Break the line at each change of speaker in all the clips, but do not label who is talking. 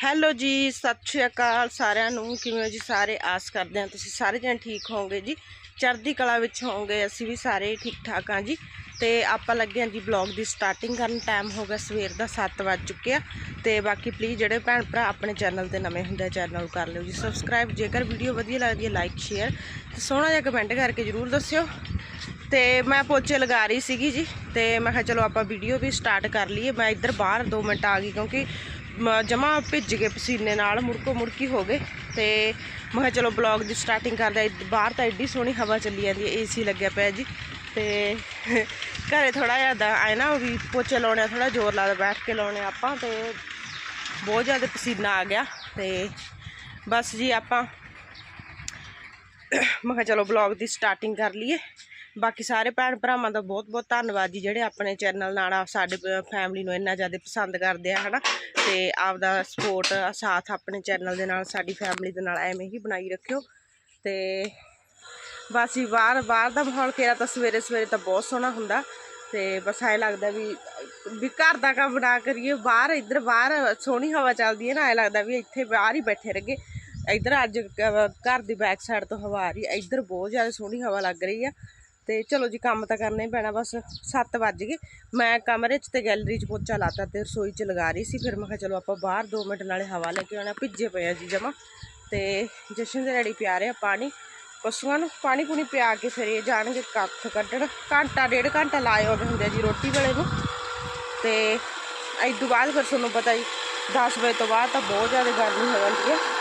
Hello ਜੀ, ਸਤਿ ਸ਼੍ਰੀ ਅਕਾਲ ਸਾਰਿਆਂ ਨੂੰ। ਕਿਵੇਂ ਹੋ ਜੀ ਸਾਰੇ? ਆਸ ਕਰਦੇ ਹਾਂ ਤੁਸੀਂ ਸਾਰੇ ਜਣ ਠੀਕ ਹੋਵੋਗੇ ਜੀ। ਚੜ੍ਹਦੀ ਕਲਾ ਵਿੱਚ ਹੋਵੋਗੇ, ਅਸੀਂ ਵੀ ਸਾਰੇ ਠੀਕ ਠਾਕ ਹਾਂ ਜੀ। ਤੇ ਆਪਾਂ ਲੱਗੇ ਹਾਂ ਜੀ ਬਲੌਗ ਦੀ ਸਟਾਰਟਿੰਗ ਕਰਨ। ਟਾਈਮ ਹੋ ਗਿਆ ਸਵੇਰ ਦਾ 7 ਵੱਜ ਚੁੱਕਿਆ ਤੇ ਬਾਕੀ ਪਲੀਜ਼ ਜਿਹੜੇ ਭੈਣ ਭਰਾ ਆਪਣੇ ਚੈਨਲ ਤੇ ਨਵੇਂ ਹੁੰਦੇ ਆ ਚੈਨਲ ਕਰ ਲਿਓ ਜੀ। ਸਬਸਕ੍ਰਾਈਬ ਜੇਕਰ ਵੀਡੀਓ ਵਧੀਆ ਲੱਗਦੀ ਹੈ ਲਾਈਕ ਸ਼ੇਅਰ ਤੇ ਸੋਹਣਾ ਜਿਹਾ ਕਮੈਂਟ ਕਰਕੇ ਜਰੂਰ ਦੱਸਿਓ। ਤੇ ਮੈਂ ਪੋਚੇ ਲਗਾ ਰਹੀ ਸੀਗੀ ਜੀ। ਤੇ ਮੈਂ ਕਿਹਾ ਚਲੋ ਆਪਾਂ ਵੀਡੀਓ ਵੀ ਸਟਾਰਟ ਕਰ ਲਈਏ। ਮੈਂ ਇੱਧਰ ਬਾਹਰ 2 ਮਿੰਟ ਆ ਗਈ ਕਿਉਂਕਿ ਜਮਾ ਭਿੱਜ ਗਏ ਪਸੀਨੇ ਨਾਲ, ਮੁੜਕੋ ਮੁੜਕੀ ਹੋ ਗਏ ਤੇ ਮੈਂ ਕਿਹਾ ਚਲੋ ਬਲੌਗ ਦੀ ਸਟਾਰਟਿੰਗ ਕਰਦਾ ਬਾਹਰ ਤਾਂ ਐਡੀ ਸੋਹਣੀ ਹਵਾ ਚੱਲੀ ਜਾਂਦੀ ਹੈ ਏਸੀ ਲੱਗਿਆ ਪਿਆ ਜੀ। ਤੇ ਘਰੇ ਥੋੜਾ ਜਿਹਾ ਆਏ ਨਾ ਵੀ ਪੋਚੇ ਲਾਉਣੇ ਥੋੜਾ ਜ਼ੋਰ ਲਾਦਾ ਬੈਠ ਕੇ ਲਾਉਣੇ ਆਪਾਂ ਤੇ ਬਹੁਤ ਜ਼ਿਆਦਾ ਪਸੀਨਾ ਆ ਗਿਆ ਤੇ ਬਸ ਜੀ ਆਪਾਂ ਮੈਂ ਕਿਹਾ ਚਲੋ ਬਲੌਗ ਦੀ ਸਟਾਰਟਿੰਗ ਕਰ ਲਈਏ। ਬਾਕੀ ਸਾਰੇ ਭੈਣ ਭਰਾਵਾਂ ਦਾ ਬਹੁਤ ਬਹੁਤ ਧੰਨਵਾਦ ਜੀ ਜਿਹੜੇ ਆਪਣੇ ਚੈਨਲ ਨਾਲ ਸਾਡੇ ਫੈਮਿਲੀ ਨੂੰ ਇੰਨਾ ਜ਼ਿਆਦਾ ਪਸੰਦ ਕਰਦੇ ਆ, ਹਨਾ? ਤੇ ਆਪਦਾ ਸਪੋਰਟ ਸਾਥ ਆਪਣੇ ਚੈਨਲ ਦੇ ਨਾਲ, ਸਾਡੀ ਫੈਮਿਲੀ ਦੇ ਨਾਲ ਐਵੇਂ ਹੀ ਬਣਾਈ ਰੱਖਿਓ। ਤੇ ਬਸ ਹੀ ਬਾਹਰ ਬਾਹਰ ਦਾ ਮਾਹੌਲ ਕਿਹੜਾ ਤਾਂ ਸਵੇਰੇ ਸਵੇਰੇ ਤਾਂ ਬਹੁਤ ਸੋਹਣਾ ਹੁੰਦਾ। ਤੇ ਬਸ ਐ ਲੱਗਦਾ ਵੀ ਵੀ ਘਰ ਦਾ ਕੰਮ ਨਾ ਕਰੀਏ, ਬਾਹਰ, ਇੱਧਰ ਬਾਹਰ ਸੋਹਣੀ ਹਵਾ ਚੱਲਦੀ ਹੈ ਨਾ, ਐ ਲੱਗਦਾ ਵੀ ਇੱਥੇ ਬਾਹਰ ਹੀ ਬੈਠੇ ਰਹੀਏ। ਇੱਧਰ ਅੱਜ ਕ- ਘਰ ਦੀ ਬੈਕ ਸਾਈਡ ਤੋਂ ਹਵਾ ਆ ਰਹੀ ਹੈ। ਇੱਧਰ ਬਹੁਤ ਜ਼ਿਆਦਾ ਸੋਹਣੀ ਹਵਾ ਲੱਗ ਰਹੀ ਆ। ਤੇ ਚਲੋ ਜੀ, ਕੰਮ ਤਾਂ ਕਰਨਾ ਹੀ ਪੈਣਾ, ਬਸ 7 ਵੱਜ ਗਏ। ਮੈਂ ਕਮਰੇ 'ਚ ਤੇ ਗੈਲਰੀ 'ਚ ਪੋਚਾ ਲਾਤਾ ਤੇ ਰਸੋਈ 'ਚ ਲਗਾ ਰਹੀ ਸੀ। ਫਿਰ ਮੈਂ ਕਿਹਾ ਚਲੋ ਆਪਾਂ ਬਾਹਰ 2 ਮਿੰਟ ਨਾਲੇ ਹਵਾ ਲੈ ਕੇ ਆਉਣਾ। ਭਿੱਜੇ ਪਏ ਆ ਜੀ ਜਮਾ। ਤੇ ਜਸ਼ਨ ਦੇ ਰੈਡੀ ਪਿਆ ਰਿਹਾ ਪਾਣੀ। ਪਸ਼ੂਆਂ ਨੂੰ ਪਾਣੀ ਪੂਣੀ ਪਿਆ ਕੇ ਫਿਰ ਇਹ ਜਾਣਗੇ ਕੱਖ ਕੱਢਣ। ਘੰਟਾ, ਡੇਢ ਘੰਟਾ ਲਾਏ ਹੋਏ ਹੁੰਦੇ ਆ ਜੀ ਰੋਟੀ ਵੇਲੇ ਨੂੰ। ਤੇ ਇਸ ਤੋਂ ਬਾਅਦ ਫਿਰ ਤੁਹਾਨੂੰ ਪਤਾ ਹੀ 10 ਵਜੇ ਤੋਂ ਬਾਅਦ ਤਾਂ ਬਹੁਤ ਜ਼ਿਆਦਾ ਗਰਮੀ ਹੋ ਜਾਂਦੀ ਹੈ।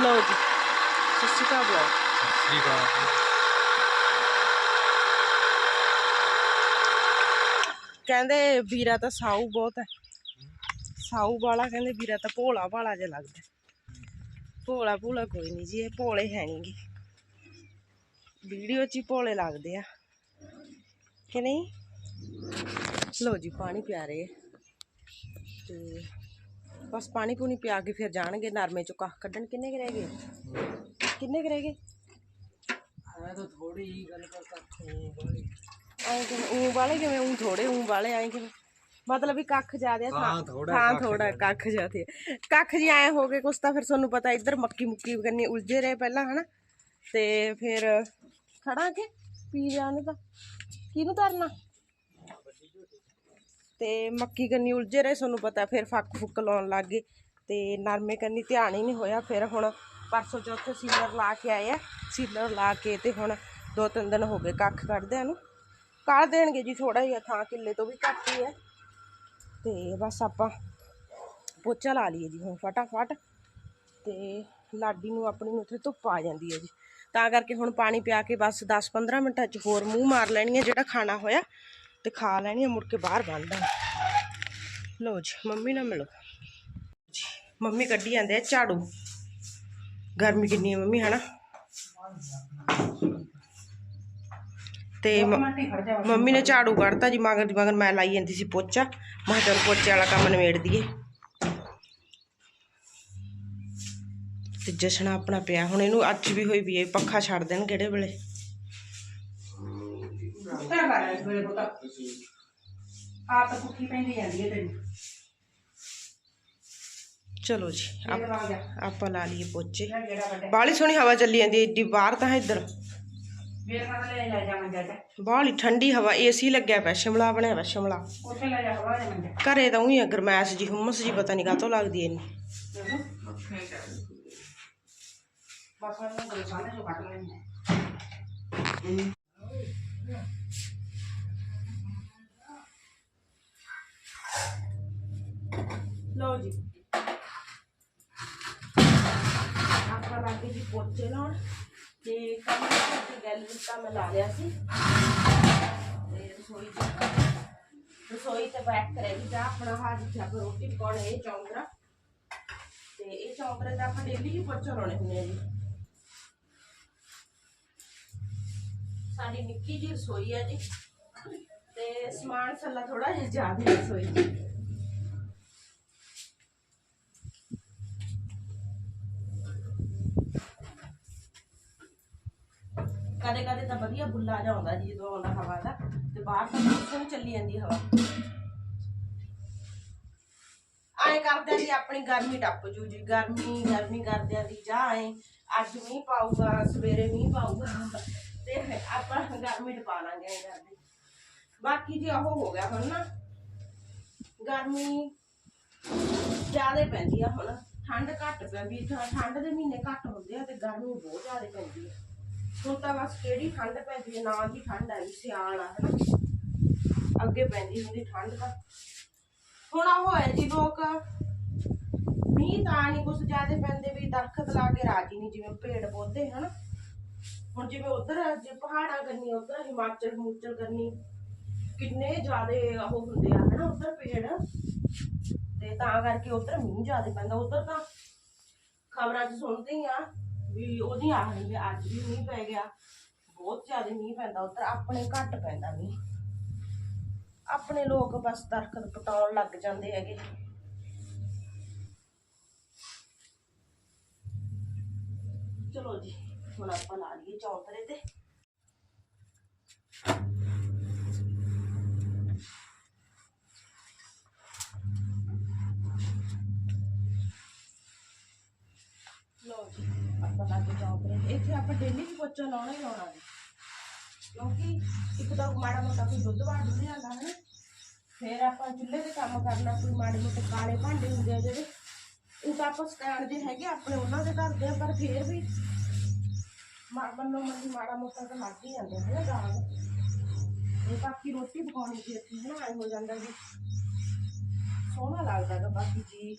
ਲਓ ਜੀ ਸਤਿ ਸ਼੍ਰੀ ਅਕਾਲ
ਸ੍ਰੀ ਅਕਾਲ
ਕਹਿੰਦੇ ਵੀਰਾ ਤਾਂ ਸਾਊ ਬਹੁਤ ਹੈ। ਸਾਊ ਵਾਲਾ ਕਹਿੰਦੇ ਵੀਰਾ ਤਾਂ ਭੋਲਾ ਭਾਲਾ ਜਿਹਾ ਲੱਗਦਾ। ਭੋਲਾ ਭੋਲਾ ਕੋਈ ਨਹੀਂ ਜੀ ਇਹ ਭੋਲੇ ਹੈ ਨਹੀਂਗੇ ਵੀਡੀਓ 'ਚ ਹੀ ਭੋਲੇ ਲੱਗਦੇ ਆ। ਕਿ ਨਹੀਂ? ਲੋ ਜੀ ਪਾਣੀ ਪਿਆ ਰਹੇ ਆ। ਤੇ ਬਸ ਪਾਣੀ ਪੂਣੀ ਪਿਆ ਕੇ ਫਿਰ ਜਾਣਗੇ ਨਰਮੇ ਚੋਂ ਕੱਖ ਕੱਢਣ। ਕਿੰਨੇ ਕੁ ਰਹਿ ਗਏ? ਕਿੰਨੇ ਕੁ ਰਹਿ ਗਏ?
ਮੈਂ ਤਾਂ ਥੋੜੀ ਹੀ ਗੱਲ ਕਰ ਸਕਦਾ
ਐਂ ਕਿਵੇਂ ਊਂ ਵਾਲੇ ਕਿਵੇਂ ਊਂ ਥੋੜੇ ਊਂ ਵਾਲੇ ਐਂ ਕਿਵੇਂ? ਮਤਲਬ ਵੀ ਕੱਖ ਜ਼ਿਆਦੇ ਆ
ਥਾਂ ਥੋੜ੍ਹਾ,
ਥਾਂ
ਕੱਖ
ਥੋੜਾ ਕੱਖ ਜ਼ਿਆਦੇ ਆ। ਕੱਖ ਜੀ ਐਂ ਹੋ ਗਏ ਕੁਛ ਤਾਂ ਫਿਰ ਤੁਹਾਨੂੰ ਪਤਾ ਇੱਧਰ ਮੱਕੀ ਮੁੱਕੀ ਕਰਨੀ ਉਲਝੇ ਰਹੇ ਪਹਿਲਾਂ ਹਨਾ? ਤੇ ਫਿਰ ਖੜਾ ਕੇ ਪੀ ਜਾਣ ਤਾਂ। ਕਿਹਨੂੰ ਧਰਨਾ ਤੇ ਮੱਕੀ ਕੰਨੀ ਉਲਝੇ ਰਹੇ, ਤੁਹਾਨੂੰ ਪਤਾ ਫਿਰ ਫੱਕ ਫੁੱਕ ਲਾਉਣ ਲੱਗ ਗਏ ਤੇ ਨਰਮੇ ਕੰਨੀ ਧਿਆਨ ਹੀ ਨਹੀਂ ਹੋਇਆ। ਫਿਰ ਹੁਣ ਪਰਸੋਂ ਚੌਥੇ ਸੀਲਰ ਲਾ ਕੇ ਆਏ ਆ। ਸੀਲਰ ਲਾ ਕੇ ਤੇ ਹੁਣ ਦੋ ਤਿੰਨ ਦਿਨ ਹੋ ਗਏ ਕੱਖ ਕੱਢਦਿਆਂ ਨੂੰ। ਕੱਢ ਦੇਣਗੇ ਜੀ ਥੋੜਾ ਜਿਹਾ, ਥਾਂ ਕਿੱਲੇ ਤੋਂ ਵੀ ਘੱਟ ਹੀ ਹੈ। ਤੇ ਬਸ ਆਪਾਂ ਪੋਚਾ ਲਾ ਲਈਏ ਜੀ ਹੁਣ ਫਟਾਫਟ। ਤੇ ਲਾਡੀ ਨੂੰ, ਆਪਣੀ ਨੂੰ ਉੱਥੇ ਧੁੱਪ ਆ ਜਾਂਦੀ ਹੈ ਜੀ। ਤਾਂ ਕਰਕੇ ਹੁਣ ਪਾਣੀ ਪਿਆ ਕੇ ਬਸ 10-15 ਮਿੰਟਾਂ 'ਚ ਹੋਰ ਮੂੰਹ ਮਾਰ ਲੈਣੀ ਹੈ ਜਿਹੜਾ ਖਾਣਾ ਹੋਇਆ। ਤੇ ਖਾ ਲੈਣੀ ਆ, ਮੁੜ ਕੇ ਬਾਹਰ ਬੰਨਦਾ ਲਓ ਜੀ, ਮੰਮੀ ਨਾਲ ਮਿਲੋ। ਮੰਮੀ ਕੱਢੀ ਜਾਂਦੇ ਆ ਝਾੜੂ। ਗਰਮੀ ਕਿੰਨੀ ਹੈ ਮੰਮੀ, ਹਨਾ? ਤੇ ਮੰਮੀ ਨੇ ਝਾੜੂ ਕੱਢਤਾ ਜੀ, ਮਗਰ ਦੀ ਮਗਰ ਮੈਂ ਲਾਈ ਜਾਂਦੀ ਸੀ ਪੋਚਾ। ਮੈਂ ਕਿਹਾ ਚਲ ਪੋਚੇ ਵਾਲਾ ਕੰਮ ਨਿਬੇੜ ਦਈਏ। ਤੇ ਜਸ਼ਨਾ ਆਪਣਾ ਪਿਆ, ਹੁਣ ਇਹਨੂੰ ਅੱਜ ਵੀ ਹੋਈ ਵੀ ਇਹ ਪੱਖਾ ਛੱਡ ਦੇਣ ਕਿਹੜੇ ਵੇਲੇ।
ਆਪ ਤਾਂ ਪੁੱਠੀ ਪੈਂਦੀ ਜਾਂਦੀ ਹੈ ਤੇਰੀ
ਚਲੋ ਜੀ ਆਪ-
ਇਹ ਲਾ ਜਾ
ਆਪਾਂ ਲਾ ਲਈਏ ਪੋਚੇ
ਜਿਹੜਾ ਵੱਡਾ
ਬਾਹਲੀ ਸੋਹਣੀ ਹਵਾ ਚੱਲੀ ਜਾਂਦੀ ਹੈ ਏਡੀ ਬਾਹਰ ਤਾਂ ਹੈ ਇੱਧਰ
ਮੇਰੇ ਨਾਲ ਲੈ ਲੈ ਜਾ ਮੰਜਾ ਤੇ
ਬਾਹਲੀ ਠੰਡੀ ਹਵਾ ਏਸੀ ਲੱਗਿਆ ਪਿਆ ਸ਼ਿਮਲਾ ਬਣਿਆ ਪਿਆ ਸ਼ਿਮਲਾ
ਉੱਥੇ ਲੈ ਜਾ ਹਵਾ ਦੇ ਮੰਜਾ
ਘਰੇ ਤਾਂ ਉਹੀ ਗਰਮੈਸ਼ ਜੀ ਹੁਮਸ ਜੀ ਪਤਾ ਨਹੀਂ ਕਾਤੋਂ ਲੱਗਦੀ ਐ ਇੰਨੀ
ਬਸ ਉਹਨੂੰ ਕੋਈ ਸਾਹਮਣੇ ਜੋ ਕੱਟ ਲੈਣੀ
ਲਓ ਜੀ। ਆਪਾਂ ਲੱਗੇ ਜੀ ਪੋਚੇ ਲਾਉਣ। ਤੇ ਕੰਮ ਤੇ ਗੱਲ ਦਿੱਤਾ ਮੈਂ ਲਾ ਲਿਆ ਸੀ। ਤੇ ਰਸੋਈ ਚ ਰਸੋਈ ਤੇ ਬੈਠ ਕਰੇਗੀ ਜਾ ਆਪਣਾ ਹਾਜ ਚੱਕ ਰੋਟੀ ਪਕਾਉਣ ਇਹ ਚੌਂਕਰਾ ਤੇ ਇਹ ਚੌਂਕਰੇ ਦਾ ਆਪਾਂ ਡੇਲੀ ਹੀ ਪੋਚੇ ਲਾਉਣੇ ਹੁੰਦੇ ਆ ਜੀ। ਸਾਡੀ ਨਿੱਕੀ ਜੀ ਰਸੋਈ ਹੈ ਜੀ। ਤੇ ਸਮਾਨ ਸੱਲਾ ਥੋੜਾ ਜਿਹਾ ਜ਼ਿਆਦਾ ਰਸੋਈ 'ਚ। ਕਦੇ ਕਦੇ ਤਾਂ ਵਧੀਆ ਬੁੱਲਾ ਜਿਹਾ ਆਉਂਦਾ ਜੀ ਜਦੋਂ ਆਉਂਦਾ ਹਵਾ ਦਾ, ਤੇ ਬਾਹਰ ਤਾਂ ਬਹੁਤ ਚੱਲੀ ਜਾਂਦੀ ਹਵਾ। ਐ ਕਰਦਿਆਂ ਦੀ ਆਪਣੀ ਗਰਮੀ ਟੱਪ ਜੂ ਜੀ, ਗਰਮੀ ਗਰਮੀ ਕਰਦਿਆਂ ਦੀ ਜਾਂ ਐ ਅੱਜ ਮੀਂਹ ਪਾਊਗਾ, ਸਵੇਰੇ ਮੀਂਹ ਪਾਊਗਾ, ਤੇ ਆਪਾਂ ਗਰਮੀ ਟਪਾ ਲਾਂਗੇ ਕਰਦੇ ਬਾਕੀ ਜੀ ਉਹ ਹੋ ਗਿਆ ਹੁਣ ਨਾ, ਗਰਮੀ ਜ਼ਿਆਦਾ ਪੈਂਦੀ ਆ ਹੁਣ, ਠੰਡ ਘੱਟ ਪੈਂਦੀ, ਠੰਡ ਦੇ ਮਹੀਨੇ ਘੱਟ ਹੁੰਦੇ ਆ ਤੇ ਗਰਮੀ ਬਹੁਤ ਜ਼ਿਆਦਾ ਪੈਂਦੀ ਆ। ਹੁਣ ਤਾਂ ਬਸ ਕਿਹੜੀ ਠੰਡ ਪੈਂਦੀ ਹੈ? ਨਾ ਦੀ ਠੰਡ ਆ ਸਿਆਲ ਆ, ਹਨਾ? ਅੱਗੇ ਪੈਂਦੀ ਹੁੰਦੀ ਠੰਡ ਤਾਂ। ਹੁਣ ਆ ਹੋਇਆ ਜੀ ਲੋਕ, ਮੀਂਹ ਤਾਂ ਨਹੀਂ ਕੁਛ ਜ਼ਿਆਦਾ ਪੈਂਦੇ ਵੀ ਦਰਖਤ ਲਾ ਕੇ ਰਾਜੀ ਨਹੀਂ ਜਿਵੇਂ ਪੇੜ ਪੌਦੇ, ਹਨ? ਹੁਣ ਜਿਵੇਂ ਉਧਰ, ਜੇ ਪਹਾੜਾਂ ਕਰਨੀ ਉਧਰ ਹਿਮਾਚਲ ਹਿਮਾਚਲ ਕਰਨੀ, ਕਿੰਨੇ ਜ਼ਿਆਦੇ ਉਹ ਹੁੰਦੇ ਆ, ਹਨਾ, ਉਧਰ ਪੇੜ? ਤੇ ਤਾਂ ਕਰਕੇ ਉਧਰ ਮੀਂਹ ਜ਼ਿਆਦਾ ਪੈਂਦਾ। ਉਧਰ ਤਾਂ ਖਬਰਾਂ 'ਚ ਸੁਣਦੇ ਆ ਵੀ ਉਹਦੀ ਆਖਣੀ ਵੀ ਅੱਜ ਵੀ ਮੀਂਹ ਪੈ ਗਿਆ। ਬਹੁਤ ਜ਼ਿਆਦਾ ਮੀਂਹ ਪੈਂਦਾ, ਉਧਰ ਆਪਣੇ ਘੱਟ ਪੈਂਦਾ ਮੀਂਹ। ਆਪਣੇ ਲੋਕ ਬਸ ਦਰਖਤ ਪਟਾਉਣ ਲੱਗ ਜਾਂਦੇ ਹੈਗੇ। ਚਲੋ ਜੀ, ਹੁਣ ਆਪਾਂ ਲਾ ਲਈਏ ਚੌਂਤਰੇ ਤੇ। ਲੋ ਜੀ। ਆਪਾਂ ਲਾ ਕੇ ਚੌਂਤਰੇ ਤੇ ਇੱਥੇ ਆਪਾਂ ਡੇਲੀ ਵੀ ਪੋਚਾ ਲਾਉਣਾ ਹੀ ਲਾਉਣਾ ਜੀ ਕਿਉਂਕਿ ਇੱਕ ਤਾਂ ਮਾੜਾ ਮੋਟਾ ਕੋਈ ਦੁੱਧ ਵਾੜ ਲਿਆਂਦਾ ਹੈ ਫਿਰ ਆਪਾਂ ਚੁੱਲ੍ਹੇ ਤੇ ਕੰਮ ਕਰਨਾ, ਕੋਈ ਮਾੜੇ ਮੋਟੇ ਕਾਲੇ ਭਾਂਡੇ ਹੁੰਦੇ ਆ ਜਿਹੜੇ, ਉਹ ਤਾਂ ਆਪਾਂ ਸਟੈਂਡ ਜੇ ਹੈਗੇ ਆਪਣੇ ਉਹਨਾਂ ਦੇ ਕਰਦੇ ਆ, ਪਰ ਫਿਰ ਵੀ ਮਾ- ਮੰਨੋ ਮੰਨੀ ਮਾੜਾ ਮੋਟਾ ਤਾਂ ਲੱਗ ਹੀ ਜਾਂਦੇ ਹੈ ਨਾ ਦਾਗ? ਇਹ ਬਾਕੀ ਰੋਟੀ ਪਕਾਉਣੀ ਸੀ ਇੱਥੇ ਹੈ ਨਾ ਹੋ ਜਾਂਦਾ ਜੀ। ਸੋਹਣਾ ਲੱਗਦਾ ਗਾ ਬਾਕੀ ਜੀ।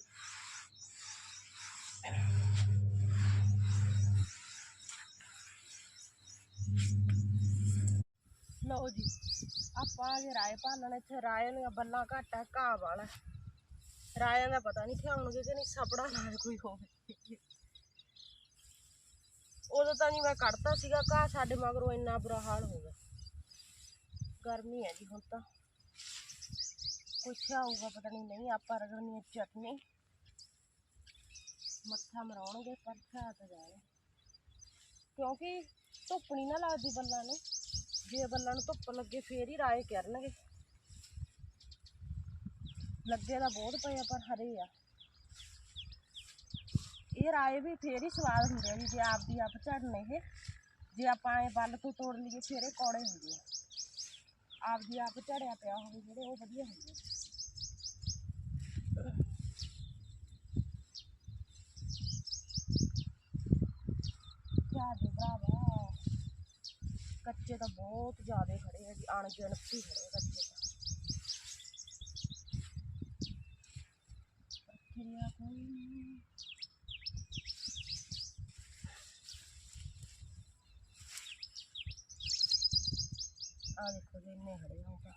ਲਓ ਜੀ, ਆਪਾਂ ਆ ਗਏ ਰਾਏ ਭਾਲਣ ਇੱਥੇ ਰਾਏ ਦੀਆਂ ਬੱਲਾਂ ਘੱਟ ਆ, ਘਾਹ ਵਾਲਾ। ਰਾਇਆਂ ਦਾ ਪਤਾ ਨਹੀਂ ਖਿਆਉਣਗੇ ਕਿ ਨਹੀਂ, ਸਪੜਾ ਨਾਲ ਕੋਈ ਹੋਵੇ। ਉਦੋਂ ਤਾਂ ਨਹੀਂ ਮੈਂ ਕੱਢਤਾ ਸੀਗਾ ਘਾਹ, ਸਾਡੇ ਮਗਰੋਂ ਇੰਨਾ ਬੁਰਾ ਹਾਲ ਹੋ ਗਿਆ। ਗਰਮੀ ਹੈ ਜੀ ਹੁਣ ਤਾਂ। ਕੁਛ ਆਊਗਾ ਪਤਾ ਨਹੀਂ ਨਹੀਂ, ਆਪਾਂ ਰਗੜਨੀ ਹੈ ਚਟਨੀ। ਮੱਥਾ ਮਰਾਉਣਗੇ, ਪਰ ਖਾ ਤਾਂ ਜਾਏ ਕਿਉਂਕਿ ਧੁੱਪ ਨਹੀਂ ਨਾ ਲੱਗਦੀ ਬੱਲਾਂ ਨੂੰ। ਜੇ ਬੱਲਾਂ ਨੂੰ ਧੁੱਪ ਲੱਗੇ ਫੇਰ ਹੀ ਰਾਏ ਕਰਨਗੇ। ਲੱਗੇ ਤਾਂ ਬਹੁਤ ਪਏ ਆ, ਪਰ ਹਰੇ ਆ। ਇਹ ਰਾਏ ਵੀ ਫੇਰ ਹੀ ਸਵਾਦ ਹੁੰਦੇ ਆ ਜੀ ਜੇ ਆਪਦੀ ਆਪ ਝੜਨ ਇਹ। ਜੇ ਆਪਾਂ ਐ ਬੱਲ ਤੋਂ ਤੋੜ ਲਈਏ, ਫੇਰ ਇਹ ਕੌੜੇ ਹੁੰਦੇ ਆ। ਆਪਦੀ ਆਪ ਝੜਿਆ ਪਿਆ ਹੋਵੇ, ਜਿਹੜੇ ਉਹ ਵਧੀਆ ਹੁੰਦੇ ਆ ਕਿਆ ਦੇ ਭਰਾਵਾ ਕੱਚੇ ਤਾਂ ਬਹੁਤ ਜ਼ਿਆਦਾ ਖੜੇ ਆ ਜੀ ਅਣਗਿਣਤੀ ਖੜੇ ਕੱਚੇ ਤਾਂ। ਕਿਰਿਆ ਕੋਈ ਨਹੀਂ। ਆ ਦੇਖੋ ਜੀ, ਇੰਨੇ ਖੜੇ ਆ ਤਾਂ।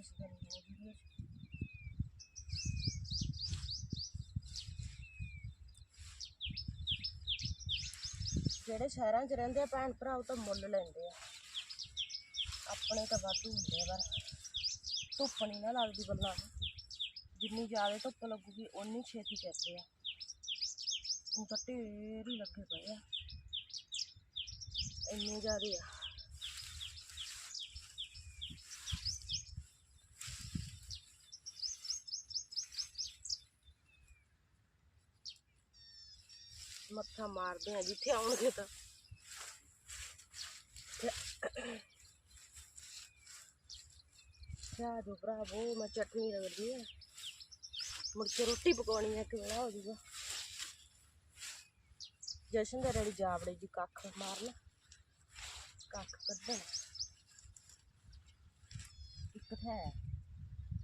ਇਸ ਦਿਨ ਹੋ ਵੀਡੀਓ ਜਿਹੜੇ ਸ਼ਹਿਰਾਂ 'ਚ ਰਹਿੰਦੇ ਆ ਭੈਣ ਭਰਾ, ਉਹ ਤਾਂ ਮੁੱਲ ਲੈਂਦੇ ਆ। ਆਪਣੇ ਤਾਂ ਵਾਧੂ ਹੁੰਦੇ ਆ, ਪਰ ਧੁੱਪ ਨਹੀਂ ਨਾ ਲੱਗਦੀ ਬੱਲਾਂ ਨੂੰ। ਜਿੰਨੀ ਜ਼ਿਆਦਾ ਧੁੱਪ ਲੱਗੂਗੀ, ਓਨੀ ਛੇਤੀ ਚੱਲਦੇ ਆ। ਉਹ ਤਾਂ ਢੇਰ ਹੀ ਲੱਗੇ ਪਏ ਆ। ਇੰਨੇ ਜ਼ਿਆਦੇ ਆ। ਮੱਥਾ ਮਾਰਦੇ ਆ, ਜਿੱਥੇ ਆਉਣਗੇ ਤਾਂ। ਕਿਆ ਜੋ ਭਰਾਵੋ ਮੈਂ ਚਟਨੀ ਰਗੜਦੀ ਆ। ਮੁੜ ਕੇ ਰੋਟੀ ਪਕਾਉਣੀ ਆ ਕਿਵੇਂ ਹੋ ਜੂਗਾ। ਜਸ਼ਨ ਦੇ ਰੈਡੀ ਜਾਵੜੇ ਜੀ ਕੱਖ ਮਾਰਨਾ। ਕੱਖ ਕੱਢਣ। ਇੱਕ ਹੈ।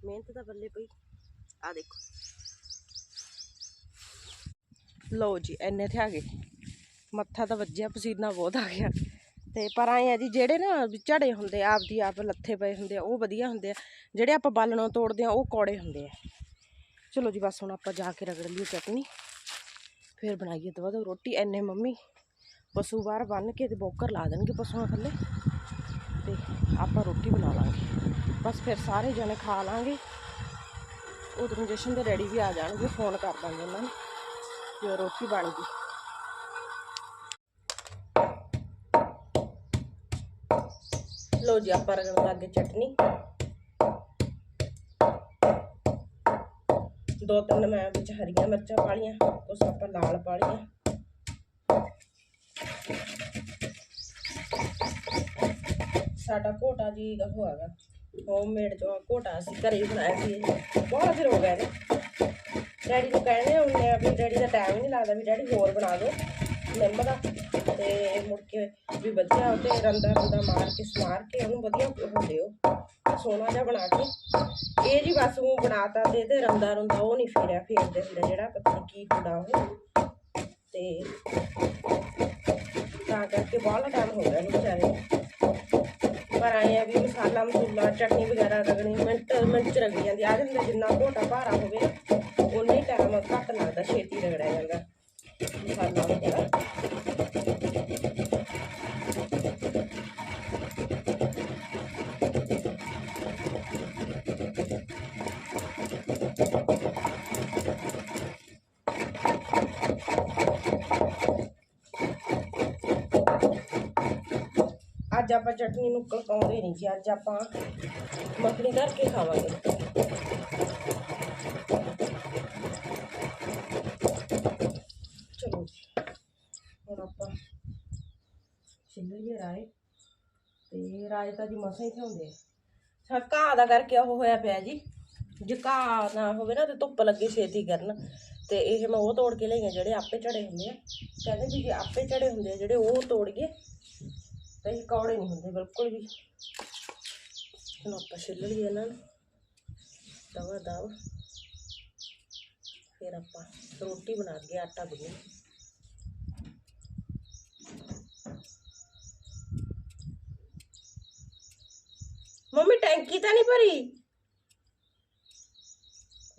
ਮਿਹਨਤ ਤਾਂ ਬੱਲੇ ਪਈ। ਆ ਦੇਖੋ। ਲਓ ਜੀ, ਇੰਨੇ ਤੇ ਆ ਗਏ। ਮੱਥਾ ਤਾਂ ਵੱਜਿਆ, ਪਸੀਨਾ ਬਹੁਤ ਆ ਗਿਆ। ਤੇ ਪਰ ਆਏ ਆ ਜੀ, ਜਿਹੜੇ ਨਾ ਵੀ ਝੜੇ ਹੁੰਦੇ ਆ, ਆਪਦੀ ਆਪ ਲੱਥੇ ਪਏ ਹੁੰਦੇ ਆ, ਉਹ ਵਧੀਆ ਹੁੰਦੇ ਆ। ਜਿਹੜੇ ਆਪਾਂ ਬਾਲਣੋਂ ਤੋੜਦੇ ਆ, ਉਹ ਕੌੜੇ ਹੁੰਦੇ ਆ। ਚਲੋ ਜੀ, ਬਸ ਹੁਣ ਆਪਾਂ ਜਾ ਕੇ ਰਗੜ ਲਈਏ ਚਟਨੀ। ਫਿਰ ਬਣਾਈਏ ਦਵਾ ਦੋ ਰੋਟੀ। ਐਨੇ ਮੰਮੀ ਪਸ਼ੂ ਬਾਹਰ ਬੰਨ ਕੇ ਤੇ ਬੋਕਰ ਲਾ ਦੇਣਗੇ ਪਸ਼ੂਆਂ ਥੱਲੇ। ਤੇ ਆਪਾਂ ਰੋਟੀ ਬਣਾ ਲਾਂਗੇ। ਬਸ ਫਿਰ ਸਾਰੇ ਜਣੇ ਖਾ ਲਾਂਗੇ। ਉਧਰੋਂ ਜਸ਼ਨ ਦੇ ਰੈਡੀ ਵੀ ਆ ਜਾਣਗੇ, ਫੋਨ ਕਰ ਦਾਂਗੇ ਉਹਨਾਂ ਨੂੰ ਜੋ ਰੋਟੀ ਬਣ ਗਈ। ਲੋ ਜੀ, ਆਪਾਂ ਰਗੜ ਲਾਗੇ ਚਟਨੀ। ਦੋ ਤਿੰਨ ਮੈਂ ਵਿੱਚ ਹਰੀਆਂ ਮਿਰਚਾਂ ਪਾ ਲਈਆਂ ਕੁਛ ਆਪਾਂ ਲਾਲ ਪਾ ਲਈਆਂ ਸਾਡਾ ਘੋਟਾ ਜੀ ਉਹ ਹੈਗਾ ਹੋਮਮੇਡ ਜੋ ਘੋਟਾ ਅਸੀਂ ਘਰੇ ਹੀ ਬਣਾਇਆ ਸੀ। ਬਹੁਤ ਫਿਰ ਹੋ ਗਿਆ ਨੇ ਡੈਡੀ ਨੂੰ ਕਹਿੰਦੇ ਹੁੰਦੇ ਆ ਵੀ ਡੈਡੀ ਦਾ ਟਾਈਮ ਹੀ ਨਹੀਂ ਲੱਗਦਾ ਵੀ ਡੈਡੀ ਹੋਰ ਬਣਾ ਦਿਓ ਨਿੰਮ ਦਾ ਤੇ ਮੁੜ ਕੇ ਵੀ ਵਧੀਆ ਉਹਦੇ ਰੰਦਾ ਰੰਦਾ ਮਾਰ ਕੇ, ਸਮਾਰ ਕੇ ਉਹਨੂੰ ਵਧੀਆ ਉਹ ਦਿਓ। ਸੋਨਾ ਜਿਹਾ ਬਣਾ ਕੇ। ਇਹ ਜੀ ਬਸ ਉਹ ਬਣਾਤਾ ਤੇ ਤੇ ਰੰਦਾ ਰੰਦਾ ਉਹ ਨਹੀਂ ਫੇਰਿਆ ਫੇਰਦੇ ਹੁੰਦੇ ਜਿਹੜਾ ਪਤਾ ਨਹੀਂ ਕੀ ਹੁੰਦਾ ਉਹ। ਤੇ ਤਾਂ ਕਰਕੇ ਬਹੁਤ ਟਾਈਮ ਹੋ ਗਿਆ ਨੂੰ ਵਿਚਾਰੇ ਪਰ ਆਏ ਆ ਵੀ ਮਸਾਲਾ ਮਸੂਲਾ, ਚਟਨੀ ਵਗੈਰਾ ਰਗਣੀ, ਮਿੰਟ ਮਿੰਟ ਚ ਰਗੜੀ ਜਾਂਦੀ। ਆ ਜਾਂਦਾ ਜਿੰਨਾ ਘੋਟਾ ਭਾਰਾ ਹੋਵੇ ਨਾ ਉਨਾ ਹੀ ਟਾਈਮ ਘੱਟ ਲੱਗਦਾ ਛੇਤੀ ਰਗੜਿਆ ਜਾਂਦਾ ਮਸਾਲਾ ਵਗੈਰਾ। ਅੱਜ ਆਪਾਂ ਚਟਨੀ ਨੂੰ ਕਲਕਾਉਂਦੇ ਨਹੀਂ ਜੀ, ਅੱਜ ਆਪਾਂ ਮੱਖਣੀ ਧਰ ਕੇ ਖਾਵਾਂਗੇ। ਚਲੋ ਜੀ, ਹੁਣ ਆਪਾਂ ਛਿੱਲੀਏ ਰਾਏ। ਤੇ ਰਾਏ ਤਾਂ ਜੀ ਮਸਾਂ ਹੀ ਥਾਉਂਦੇ ਸਾ ਘਾਹ ਦਾ ਕਰਕੇ ਉਹ ਹੋਇਆ ਪਿਆ ਜੀ, ਜੇ ਘਾਹ ਨਾ ਹੋਵੇ ਨਾ ਤੇ ਧੁੱਪ ਲੱਗੇ ਛੇਤੀ ਕਰਨ। ਤੇ ਇਹ ਮੈਂ ਉਹ ਤੋੜ ਕੇ ਲਈਆਂ ਜਿਹੜੇ ਆਪੇ ਝੜੇ ਹੁੰਦੇ ਆ। ਕਹਿੰਦੇ ਵੀ ਜੇ ਆਪੇ ਝੜੇ ਹੁੰਦੇ ਆ, ਜਿਹੜੇ ਉਹ ਤੋੜੀਏ ਤੇ ਇਹ ਕੌੜੇ ਨਹੀਂ ਹੁੰਦੇ, ਬਿਲਕੁਲ ਵੀ। ਹੁਣ ਆਪਾਂ ਛਿੱਲ ਲਈਏ ਇਹਨਾਂ ਨੂੰ। ਦਵਾ ਦਵ। ਫਿਰ ਆਪਾਂ ਰੋਟੀ ਬਣਾ ਕੇ ਆਟਾ ਗੁੰਨੀਏ ਮੰਮੀ, ਟੈਂਕੀ ਤਾਂ ਨਹੀਂ ਭਰੀ?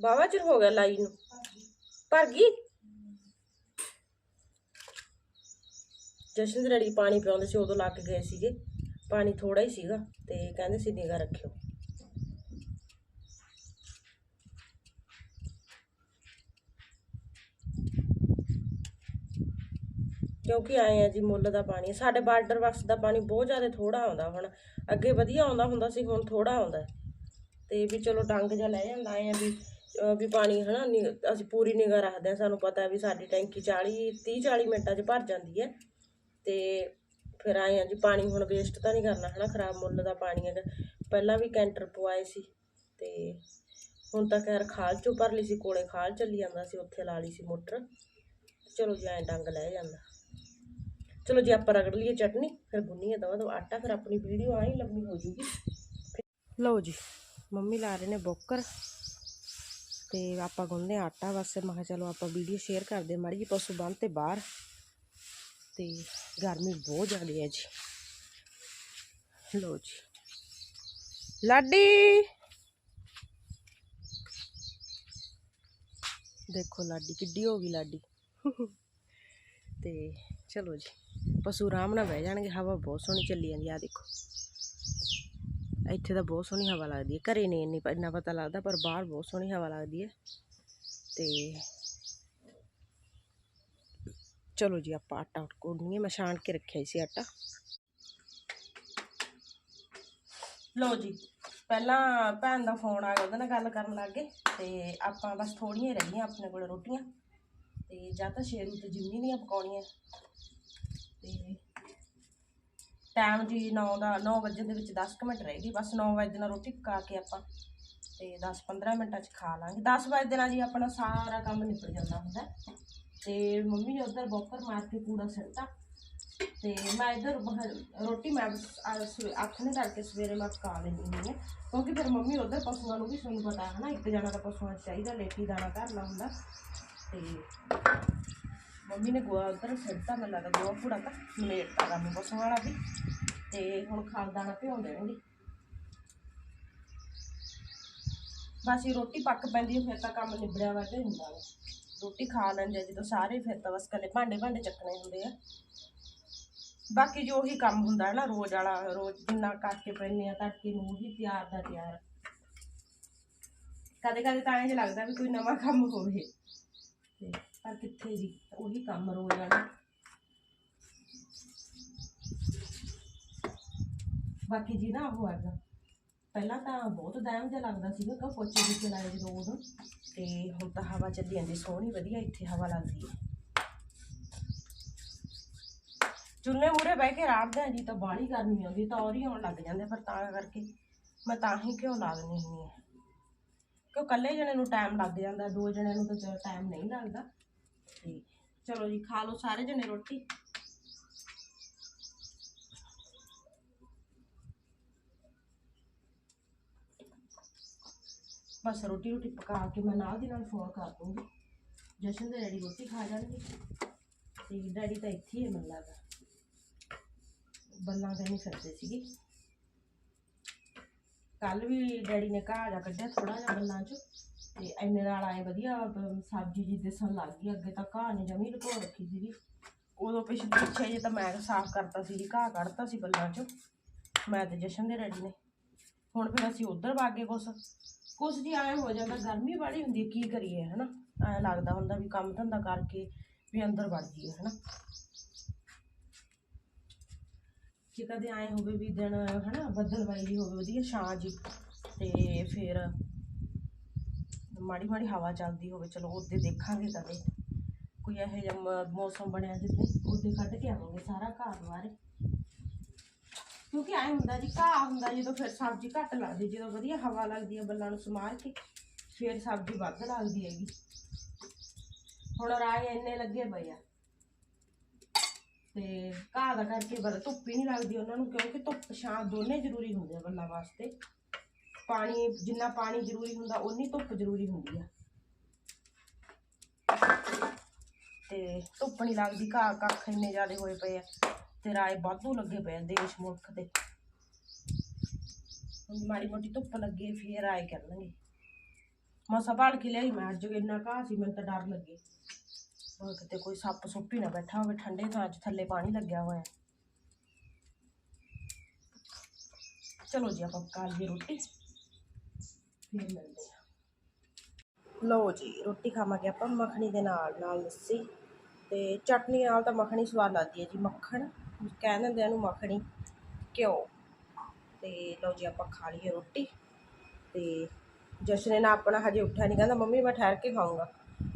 ਬਾਵਾ ਚਿਰ ਹੋ ਗਿਆ ਲਾਈ ਨੂੰ। ਭਰ ਗਈ? ਜਸ਼ਨ ਦੇ ਡੈਡੀ ਪਾਣੀ ਪਿਆਉਂਦੇ ਸੀ, ਉਦੋਂ ਲੱਗ ਗਏ ਸੀਗੇ। ਪਾਣੀ ਥੋੜਾ ਹੀ ਸੀਗਾ ਤੇ ਕਹਿੰਦੇ ਸੀ ਨਿਗਾ ਰੱਖਿਓ। ਕਿਉਂਕਿ ਆਏ ਆ ਜੀ ਮੁੱਲ ਦਾ ਪਾਣੀ, ਸਾਡੇ ਬਾਰਡਰ ਵਕਸ ਦਾ ਪਾਣੀ ਬਹੁਤ ਜ਼ਿਆਦਾ ਥੋੜਾ ਆਉਂਦਾ ਹੁਣ। ਅੱਗੇ ਵਧੀਆ ਆਉਂਦਾ ਹੁੰਦਾ ਸੀ, ਹੁਣ ਥੋੜਾ ਆਉਂਦਾ। ਹੈ। ਤੇ ਵੀ ਚਲੋ ਡੰਗ ਜਿਹਾ ਲੈ ਜਾਂਦਾ, ਆਏ ਆ ਵੀ ਵੀ ਪਾਣੀ ਹਨਾ, ਨਿ- ਅਸੀਂ ਪੂਰੀ ਨਿਗਾਹ ਰੱਖਦੇ ਆ ਸਾਨੂੰ ਪਤਾ ਵੀ ਸਾਡੀ ਟੈਂਕੀ 40 30 40 ਮਿੰਟਾਂ 'ਚ ਭਰ ਜਾਂਦੀ ਹੈ। ਤੇ ਫਿਰ ਆਏ ਆ ਜੀ, ਪਾਣੀ ਹੁਣ ਵੇਸਟ ਤਾਂ ਨਹੀਂ ਕਰਨਾ ਹਨਾ, ਖਰਾਬ ਮੁੱਲ ਦਾ ਪਾਣੀ ਹੈਗਾ। ਪਹਿਲਾਂ ਵੀ ਕੈਂਟਰ ਪਵਾਏ ਸੀ ਤੇ ਹੁਣ ਤਾਂ ਖੈਰ ਖਾਲ ਚੋਂ ਭਰ ਲਈ ਸੀ, ਕੋਲੇ ਖਾਲ ਚੱਲੀ ਜਾਂਦਾ ਸੀ, ਉੱਥੇ ਲਾ ਲਈ ਸੀ ਮੋਟਰ। ਚਲੋ ਜੀ ਐਂ ਡੰਗ ਲੈ ਜਾਂਦਾ। ਚਲੋ ਜੀ ਆਪਾਂ ਰਗੜ ਲਈਏ ਚਟਨੀ, ਫਿਰ ਗੁੰਨੀਏ ਦਵਾ ਦਵਾ ਆਟਾ, ਫਿਰ ਆਪਣੀ ਵੀਡੀਓ ਆਈ ਲੰਮੀ ਹੋ ਜੂਗੀ। ਲਓ ਜੀ, ਮੰਮੀ ਲਾ ਰਹੇ ਨੇ ਬੋਕਰ ਤੇ ਆਪਾਂ ਗੁੰਨਦੇ ਹਾਂ ਆਟਾ ਬਸ। ਮੈਂ ਕਿਹਾ ਚਲੋ ਆਪਾਂ ਵੀਡੀਓ ਸ਼ੇਅਰ ਕਰਦੇ ਹਾਂ, ਮਾੜੀ ਜਿਹੀ ਪਸ਼ੂ ਬੰਨ ਤੇ ਬਾਹਰ। ਤੇ ਗਰਮੀ ਬਹੁਤ ਜ਼ਿਆਦਾ ਹੈ ਜੀ। ਲਓ ਜੀ। ਲਾਡੀ! ਦੇਖੋ ਲਾਡੀ, ਕਿੱਡੀ ਹੋ ਗਈ ਲਾਡੀ। ਤੇ ਚਲੋ ਜੀ, ਪਸ਼ੂ ਆਰਾਮ ਨਾਲ ਬਹਿ ਜਾਣਗੇ, ਹਵਾ ਬਹੁਤ ਸੋਹਣੀ ਚੱਲੀ ਜਾਂਦੀ ਆ ਦੇਖੋ। ਇੱਥੇ ਤਾਂ ਬਹੁਤ ਸੋਹਣੀ ਹਵਾ ਲੱਗਦੀ ਹੈ, ਘਰੇ ਨਹੀਂ ਇੰਨੀ ਇੰਨਾ ਪਤਾ ਲੱਗਦਾ, ਪਰ ਬਾਹਰ ਬਹੁਤ ਸੋਹਣੀ ਹਵਾ ਲੱਗਦੀ ਹੈ। ਤੇ ਚਲੋ ਜੀ, ਆਪਾਂ ਆਟਾ ਕੋਣੀਏ ਮੈਂ ਛਾਣ ਕੇ ਰੱਖਿਆ ਸੀ ਆਟਾ। ਲਓ ਜੀ, ਪਹਿਲਾਂ ਭੈਣ ਦਾ ਫੋਨ ਆ ਗਿਆ, ਉਹਦੇ ਨਾਲ ਗੱਲ ਕਰਨ ਲੱਗ। ਗਏ ਤੇ ਆਪਾਂ ਬਸ ਥੋੜੀਆਂ ਹੀ ਰਹਿ ਗਈਆਂ ਆਪਣੇ ਕੋਲ ਰੋਟੀਆਂ। ਤੇ ਜਾਂ ਤਾਂ ਸ਼ੇਰੂ ਤੇ ਜਿੰਨੀ ਦੀਆਂ ਪਕਾਉਣੀਆਂ। ਤੇ ਟਾਈਮ ਜੀ 9 ਦਾ 9 ਵਜੇ ਦੇ ਵਿੱਚ 10 ਕੁ ਮਿੰਟ ਰਹਿ ਗਈ ਬਸ 9 ਵਜੇ ਨਾਲ ਰੋਟੀ ਪਕਾ ਕੇ ਆਪਾਂ ਤੇ 10 15 ਮਿੰਟਾਂ 'ਚ ਖਾ ਲਾਂਗੇ। 10 ਵਜੇ ਨਾਲ ਜੀ ਆਪਣਾ ਸਾਰਾ ਕੰਮ ਨਿਪਟ ਜਾਂਦਾ ਹੁੰਦਾ। ਤੇ ਮੰਮੀ ਨੇ ਉਧਰ ਬੋਕਰ ਮਾਰ ਕੇ ਕੂੜਾ ਸਿੱਟਾ ਤੇ ਮੈਂ ਇਧਰ ਰੋਟੀ ਮੈਂ ਅੱਖ ਨੇ ਕਰਕੇ ਸਵੇਰੇ ਮੈਂ ਪਕਾ ਲੈਂਦੀ ਹੁੰਦੀ ਹਾਂ। ਕਿਉਂਕਿ ਫਿਰ ਮੰਮੀ ਉਧਰ ਪਸ਼ੂਆਂ ਨੂੰ ਵੀ ਤੁਹਾਨੂੰ ਪਤਾ ਹੈ ਨਾ, ਇੱਕ ਜਣਾ ਤਾਂ ਪਸ਼ੂਆਂ 'ਚ ਚਾਹੀਦਾ, ਲੇਟੀ ਦਾਣਾ ਕਰਨਾ ਹੁੰਦਾ। ਤੇ ਮੰਮੀ ਨੇ ਗੋਆ ਉਧਰ ਸਿੱਟਾ ਮੈਨੂੰ ਲੱਗਦਾ ਗੋਆ ਕੂੜਾ ਤਾਂ ਮਲੇਟਦਾ ਕੰਮ ਪਸ਼ੂਆਂ ਵਾਲਾ ਵੀ। ਤੇ ਹੁਣ ਖਾਲ ਦਾਣਾ ਭਿਉਂ ਦੇਣਗੇ। ਬਸ ਇਹ ਰੋਟੀ ਪੱਕ ਪੈਂਦੀ ਫਿਰ ਤਾਂ ਕੰਮ ਨਿਬੜਿਆ ਵਰਗਾ ਹੀ ਹੁੰਦਾ ਵਾ। ਰੋਟੀ ਖਾ ਲੈਂਦੇ ਆ, ਜਦੋਂ ਸਾਰੇ ਫਿਰ ਤਾਂ ਬਸ ਕੱਲੇ ਭਾਂਡੇ ਭਾਂਡੇ ਚੱਕਣੇ ਹੁੰਦੇ ਆ। ਬਾਕੀ ਜੋ ਹੀ ਕੰਮ ਹੁੰਦਾ ਹੈ ਨਾ, ਰੋਜ਼ ਵਾਲਾ, ਰੋਜ਼ ਜਿੰਨਾ ਕਰਕੇ ਪੈਂਦੇ ਆ, ਤੜਕੇ ਨੂੰ ਉਹੀ ਤਿਆਰ ਦਾ ਤਿਆਰ। ਕਦੇ ਕਦੇ ਤਾਂ ਇੰਝ ਲੱਗਦਾ ਵੀ ਕੋਈ ਨਵਾਂ ਕੰਮ ਹੋਵੇ। ਤੇ ਪਰ ਕਿੱਥੇ ਜੀ, ਉਹੀ ਕੰਮ ਰੋਜ਼ ਵਾਲਾ। ਬਾਕੀ ਜੀ ਨਾ ਉਹ ਹੈਗਾ। ਪਹਿਲਾਂ ਤਾਂ ਬਹੁਤ ਦਹਿਮ ਜਿਹਾ ਲੱਗਦਾ ਸੀਗਾ ਕਿ ਪੋਚੇ ਵੀ ਚਲਾਏ ਜਦੋਂ ਉਦੋਂ। ਤੇ ਹੁਣ ਤਾਂ ਹਵਾ ਚੱਲੀ ਜਾਂਦੀ, ਸੋਹਣੀ, ਵਧੀਆ ਇੱਥੇ ਹਵਾ ਲੱਗਦੀ ਹੈ। ਚੁੱਲ੍ਹੇ ਮੂਰੇ ਬਹਿ ਕੇ ਰਾੜਦੇ ਆ ਜੀ ਤਾਂ ਬਾਹਲੀ ਗਰਮੀ ਆਉਂਦੀ ਤਾਂ ਔਰ ਹੀ ਆਉਣ ਲੱਗ ਜਾਂਦੇ ਪਰ ਤਾਂ ਕਰਕੇ ਮੈਂ ਤਾਂ ਹੀ ਘਿਓ ਲਾ ਦਿੰਦੀ ਹੁੰਦੀ ਹਾਂ। ਕਿਉਂ ਇਕੱਲੇ ਜਣੇ ਨੂੰ ਟਾਈਮ ਲੱਗ ਜਾਂਦਾ, ਦੋ ਜਣਿਆਂ ਨੂੰ ਤਾਂ ਟਾਈਮ ਨਹੀਂ ਲੱਗਦਾ। ਤੇ ਚਲੋ ਜੀ, ਖਾ ਲਓ ਸਾਰੇ ਜਣੇ ਰੋਟੀ। ਬਸ ਰੋਟੀ ਰੋਟੀ ਪਕਾ ਕੇ ਮੈਂ ਨਾਲ ਦੀ ਨਾਲ ਫੋਨ ਕਰ ਦੂੰਗੀ। ਜਸ਼ਨ ਦੇ ਡੈਡੀ ਰੋਟੀ ਖਾ ਜਾਣਗੇ। ਤੇ ਡੈਡੀ ਤਾਂ ਇੱਥੇ ਹੀ ਹੈ ਮੈਨੂੰ ਲੱਗਦਾ। ਬੱਲਾਂ ਕਰਨੀ ਫਿਰਦੇ ਸੀਗੇ। ਕੱਲ ਵੀ ਡੈਡੀ ਨੇ ਘਾਹ ਜਾ ਕੱਢਿਆ ਥੋੜਾ ਜਿਹਾ ਬੱਲਾਂ 'ਚ। ਤੇ ਇੰਨੇ ਨਾਲ ਆਏ ਵਧੀਆ ਸਬਜ਼ੀ ਜੀ ਦਿਸਣ ਲੱਗ ਗਈ। ਅੱਗੇ ਤਾਂ ਘਾਹ ਨੇ ਜਮੀ ਲੁਕੋ ਰੱਖੀ ਸੀਗੀ। ਉਦੋਂ ਪਿਛਲੇ ਪਿੱਛੇ ਜੇ ਤਾਂ ਮੈਂ ਸਾਫ਼ ਕਰਤਾ ਸੀ, ਘਾਹ ਕੱਢਤਾ ਸੀ ਬੱਲਾਂ 'ਚ। ਮੈਂ ਤੇ ਜਸ਼ਨ ਦੇ ਡੈਡੀ ਨੇ ਹੁਣ ਫਿਰ ਅਸੀਂ ਉਧਰ ਵਾਗੇ ਕੁਛ। ਕੁਛ ਜੀ ਐਂ ਹੋ ਜਾਂਦਾ, ਗਰਮੀ ਬੜੀ ਹੁੰਦੀ ਹੈ, ਕੀ ਕਰੀਏ, ਹਨਾ? ਐਂ ਲੱਗਦਾ ਹੁੰਦਾ ਵੀ ਕੰਮ ਧੰਦਾ ਕਰਕੇ ਵੀ ਅੰਦਰ ਵੜ ਜਾਈਏ, ਹਨਾ? ਕਿ ਕਦੇ ਆਏ ਹੋਵੇ ਵੀ ਦਿਨ, ਹਨਾ ਬੱਦਲਵਾਈ ਹੋਵੇ, ਵਧੀਆ ਛਾਂ ਜੀ, ਤੇ ਫਿਰ ਮਾੜੀ ਮਾੜੀ ਹਵਾ ਚੱਲਦੀ ਹੋਵੇ, ਚਲੋ ਉਹਦੇ ਦੇਖਾਂਗੇ ਕਦੇ। ਕੋਈ ਇਹੋ ਜਿਹਾ ਮੌਸਮ ਬਣਿਆ ਜਿੱਥੇ, ਉਹਦੇ ਕੱਢ ਕੇ ਆਵਾਂਗੇ ਸਾਰਾ ਘਰ ਬਾਰੇ ਕਿਉਂਕਿ ਐਂ ਹੁੰਦਾ ਜੀ, ਘਾਹ ਹੁੰਦਾ ਜਦੋਂ ਫਿਰ ਸਬਜ਼ੀ ਘੱਟ ਲੱਗਦੀ, ਜਦੋਂ ਵਧੀਆ ਹਵਾ ਲੱਗਦੀ ਹੈ ਬੱਲਾਂ ਨੂੰ ਸਮਾਰ ਕੇ, ਫਿਰ ਸਬਜ਼ੀ ਵੱਧ ਲੱਗਦੀ ਹੈਗੀ। ਹੁਣ ਰਾਏ ਇੰਨੇ ਲੱਗੇ ਪਏ ਆ। ਤੇ ਘਾਹ ਦਾ ਕਰਕੇ ਬਰ ਧੁੱਪ ਹੀ ਨਹੀਂ ਲੱਗਦੀ ਉਹਨਾਂ ਨੂੰ, ਕਿਉਂਕਿ ਧੁੱਪ, ਛਾਂ ਦੋਨੇ ਜ਼ਰੂਰੀ ਹੁੰਦੇ ਆ ਬੱਲਾਂ ਵਾਸਤੇ। ਪਾਣੀ, ਜਿੰਨਾ ਪਾਣੀ ਜ਼ਰੂਰੀ ਹੁੰਦਾ ਉਨੀ ਧੁੱਪ ਜ਼ਰੂਰੀ ਹੁੰਦੀ ਆ। ਤੇ ਧੁੱਪ ਨਹੀਂ ਲੱਗਦੀ, ਘਾਹ ਕੱਖ ਇੰਨੇ ਜ਼ਿਆਦਾ ਹੋਏ ਪਏ ਆ। ਤੇ ਰਾਏ ਵਾਧੂ ਲੱਗੇ ਪਏ ਦੇਸ਼ ਮੁਲਕ ਦੇ। ਮਾੜੀ ਮੋਟੀ ਧੁੱਪ ਲੱਗੇ, ਫੇਰ ਆਏ ਕਰਨਗੇ। ਮਸਾ ਭਾਲ ਕੇ ਲਿਆਈ ਮੈਂ ਅੱਜ, ਇੰਨਾ ਘਾਹ ਸੀ, ਮੈਨੂੰ ਤਾਂ ਡਰ ਲੱਗੇ। ਹੋਰ ਕਿਤੇ ਕੋਈ ਸੱਪ ਸੁੱਪ ਹੀ ਨਾ ਬੈਠਾ ਹੋਵੇ, ਠੰਡੇ ਥਾਂ 'ਚ ਥੱਲੇ ਪਾਣੀ ਲੱਗਿਆ ਹੋਇਆ। ਚਲੋ ਜੀ, ਆਪਾਂ ਪਕਾ ਲਈਏ ਰੋਟੀ। ਫਿਰ ਮਿਲਦੇ ਹਾਂ। ਲਓ ਜੀ, ਰੋਟੀ ਖਾਵਾਂਗੇ ਆਪਾਂ ਮੱਖਣੀ ਦੇ ਨਾਲ ਨਾਲ ਲੱਸੀ। ਤੇ ਚਟਨੀ ਨਾਲ ਤਾਂ ਮੱਖਣੀ ਸਵਾਦ ਲੱਗਦੀ ਹੈ ਜੀ, ਮੱਖਣ। ਕਹਿ ਦਿੰਦੇ ਆ ਮੱਖਣੀ, ਘਿਓ ਤੇ ਲਓ ਜੀ ਆਪਾਂ ਖਾ ਲਈਏ ਰੋਟੀ ਤੇ ਜਸ਼ਨ ਨੇ ਆਪਣਾ ਹਜੇ ਉੱਠਿਆ ਨਹੀਂ ਕਹਿੰਦਾ ਮੰਮੀ ਮੈਂ ਠਹਿਰ ਕੇ ਖਾਊਂਗਾ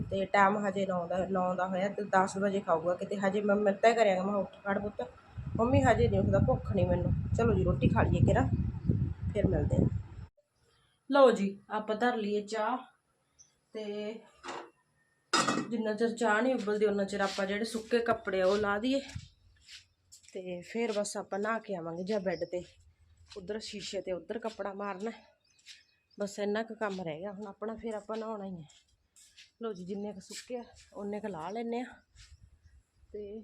ਤੇ ਟਾਈਮ ਹਜੇ 9 ਦਾ 9 ਦਾ ਹੋਇਆ ਤੇ 10 ਵਜੇ ਖਾਊਗਾ ਕਿਤੇ, ਹਜੇ ਮੈਂ ਮਿਲਤਾ ਕਰਿਆਗਾ ਮੈਂ ਉੱਠ ਖੜ ਪੁੱਤ। ਮੰਮੀ ਹਜੇ ਨਹੀਂ ਉੱਠਦਾ, ਭੁੱਖ ਨਹੀਂ ਮੈਨੂੰ। ਚਲੋ ਜੀ ਰੋਟੀ ਖਾ ਲਈਏ ਕਿਰਾ ਫਿਰ ਮਿਲਦੇ ਆ ਲਓ ਜੀ, ਆਪਾਂ ਧਰ ਲਈਏ ਚਾਹ ਤੇ ਜਿੰਨਾ ਚਿਰ ਚਾਹ ਨਹੀਂ ਉਬਲਦੀ ਉਹਨਾਂ ਚਿਰ ਆਪਾਂ ਜਿਹੜੇ ਸੁੱਕੇ ਕੱਪੜੇ ਆ ਉਹ ਲਾ ਦਈਏ। ਤੇ ਫਿਰ ਬਸ ਆਪਾਂ ਨਹਾ ਕੇ ਆਵਾਂਗੇ ਜਾਂ ਬੈੱਡ ਤੇ। ਉਧਰ ਸ਼ੀਸ਼ੇ ਤੇ ਉਧਰ ਕੱਪੜਾ ਮਾਰਨਾ ਬਸ ਇੰਨਾ ਕੁ ਕੰਮ ਰਹਿ ਗਿਆ। ਹੁਣ ਆਪਣਾ ਫਿਰ ਆਪਾਂ ਨਹਾਉਣਾ ਹੀ ਹੈ। ਲੋ ਜੀ, ਜਿੰਨੇ ਕੁ ਸੁੱਕੇ ਆ, ਉਹਨੇ ਕੁ ਲਾ ਲੈਨੇ ਆ ਤੇ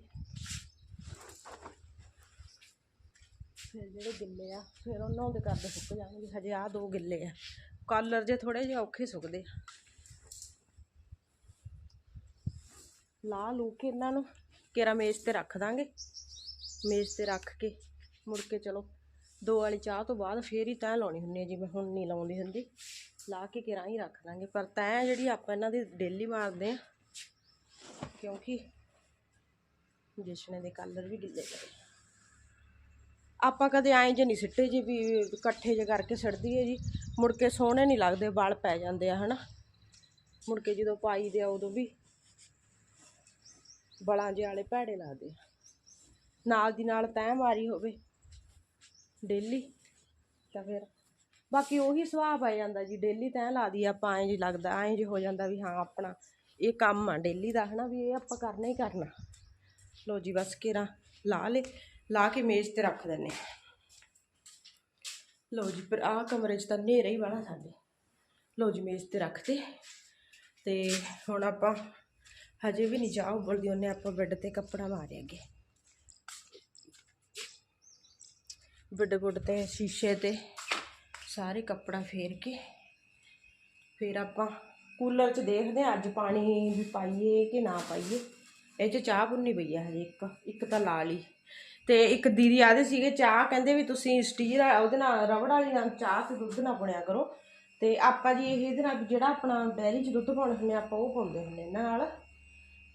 ਫਿਰ ਜਿਹੜੇ ਗਿੱਲੇ ਆ, ਫਿਰ ਉਹ ਨਹਾਉਂਦੇ ਕਰਦੇ ਸੁੱਕ ਜਾਣਗੇ। ਹਜੇ ਆ ਦੋ ਗਿੱਲੇ ਆ। ਕਾਲਰ ਜੇ ਥੋੜੇ ਜਿਹੇ ਔਖੇ ਸੁੱਕਦੇ ਆ। ਲਾ ਲੂ ਕੇ ਇਹਨਾਂ ਨੂੰ। ਕੇਰਾ ਮੇਜ਼ ਤੇ ਰੱਖ ਦਾਂਗੇ। ਮੇਜ਼ ਤੇ ਰੱਖ ਕੇ ਮੁੜ ਕੇ ਚਲੋ ਦੋ ਵਾਲੀ ਚਾਹ ਤੋਂ ਬਾਅਦ ਫੇਰ ਹੀ ਤੈਅ ਲਾਉਣੀ ਹੁੰਦੀ ਹੈ ਜਿਵੇਂ ਹੁਣ ਨਹੀਂ ਲਾਉਂਦੀ ਹੁੰਦੀ। ਲਾ ਕੇ ਕੇਰਾ ਹੀ ਰੱਖ ਦਾਂਗੇ ਪਰ ਤੈਅ ਜਿਹੜੀ ਆਪਾਂ ਇਹਨਾਂ ਦੀ ਡੇਲੀ ਮਾਰਦੇ ਆ, ਕਿਉਂਕਿ ਜਿਸ਼ਨੇ ਦੇ ਕਲਰ ਵੀ ਗਿੱਲੇ ਪਏ। ਆਪਾਂ ਕਦੇ ਐਂ ਜੇ ਨਹੀਂ ਸਿੱਟੇ ਜੀ ਵੀ ਇਕੱਠੇ ਜੇ ਕਰਕੇ ਸਿੱਟਦੀ ਹੈ ਜੀ, ਮੁੜ ਕੇ ਸੋਹਣੇ ਨਹੀਂ ਲੱਗਦੇ, ਵਾਲ ਪੈ ਜਾਂਦੇ ਆ, ਹਨਾ। ਮੁੜ ਕੇ ਜਦੋਂ ਪਾਈ ਦੇ ਆ ਉਦੋਂ ਵੀ ਬਲਾਂ ਜਿਹੇ ਵਾਲੇ ਭੈੜੇ ਲੱਗਦੇ ਆ। ਨਾਲ ਦੀ ਨਾਲ ਤੈਅ ਮਾਰੀ ਹੋਵੇ। ਡੇਲੀ। ਤਾਂ ਫਿਰ ਬਾਕੀ ਉਹੀ ਸੁਭਾਅ ਪੈ ਜਾਂਦਾ ਜੀ, ਡੇਲੀ ਤੈਅ ਲਾ ਦੀ ਆਪਾਂ ਐਂ ਜੀ ਲੱਗਦਾ, ਐਂ ਜੀ ਹੋ ਜਾਂਦਾ ਵੀ ਹਾਂ ਆਪਣਾ ਇਹ ਕੰਮ ਆ ਡੇਲੀ ਦਾ, ਹਨਾ ਵੀ ਇਹ ਆਪਾਂ ਕਰਨਾ ਹੀ ਕਰਨਾ। ਲੋ ਜੀ ਬਸ ਘੇਰਾ ਲਾ ਲੇ, ਲਾ ਕੇ ਮੇਜ਼ ਤੇ ਰੱਖ ਦਿੰਨੇ ਲੋ ਜੀ, ਪਰ ਆਹ ਕਮਰੇ 'ਚ ਤਾਂ ਹਨੇਰਾ ਹੀ ਵਾਲਾ ਸਾਡੇ। ਲੋ ਜੀ, ਮੇਜ਼ ਤੇ ਰੱਖਤੇ। ਤੇ ਹੁਣ ਆਪਾਂ ਹਜੇ ਵੀ ਨਹੀਂ ਚਾਹ ਉਬਲਦੀ, ਉਹਨੇ ਆਪਾਂ ਬੈੱਡ ਤੇ ਕੱਪੜਾ ਮਾਰਿਆ ਅੱਗੇ। ਬੈੱਡ ਬੁੱਡ ਤੇ ਸ਼ੀਸ਼ੇ ਤੇ ਸਾਰੇ ਕੱਪੜਾ ਫੇਰ ਕੇ। ਫਿਰ ਆਪਾਂ ਕੂਲਰ 'ਚ ਦੇਖਦੇ ਹਾਂ ਅੱਜ ਪਾਣੀ ਵੀ ਪਾਈਏ ਕਿ ਨਾ ਪਾਈਏ। ਇਹ 'ਚ ਚਾਹ ਭੁੰਨੀ ਪਈ ਆ ਹਜੇ ਇੱਕ ਇੱਕ ਤਾਂ ਲਾ ਲਈ। ਤੇ ਇੱਕ ਦੀਦੀ ਆਦੇ ਸੀਗੇ ਚਾਹ, ਕਹਿੰਦੇ ਵੀ ਤੁਸੀਂ ਸਟੀਰ ਉਹਦੇ ਨਾਲ ਰਬੜ ਵਾਲੀ ਨਾਲ ਚਾਹ ਤੇ ਦੁੱਧ ਨਾ ਪੁਣਿਆ ਕਰੋ। ਤੇ ਆਪਾਂ ਜੀ ਇਹਦੇ ਨਾਲ ਜਿਹੜਾ ਆਪਣਾ ਡੈਰੀ 'ਚ ਦੁੱਧ ਪਾਉਣੇ ਹੁੰਦੇ ਆਪਾਂ, ਉਹ ਪਾਉਂਦੇ ਹੁੰਦੇ ਇਹਨਾਂ ਨਾਲ।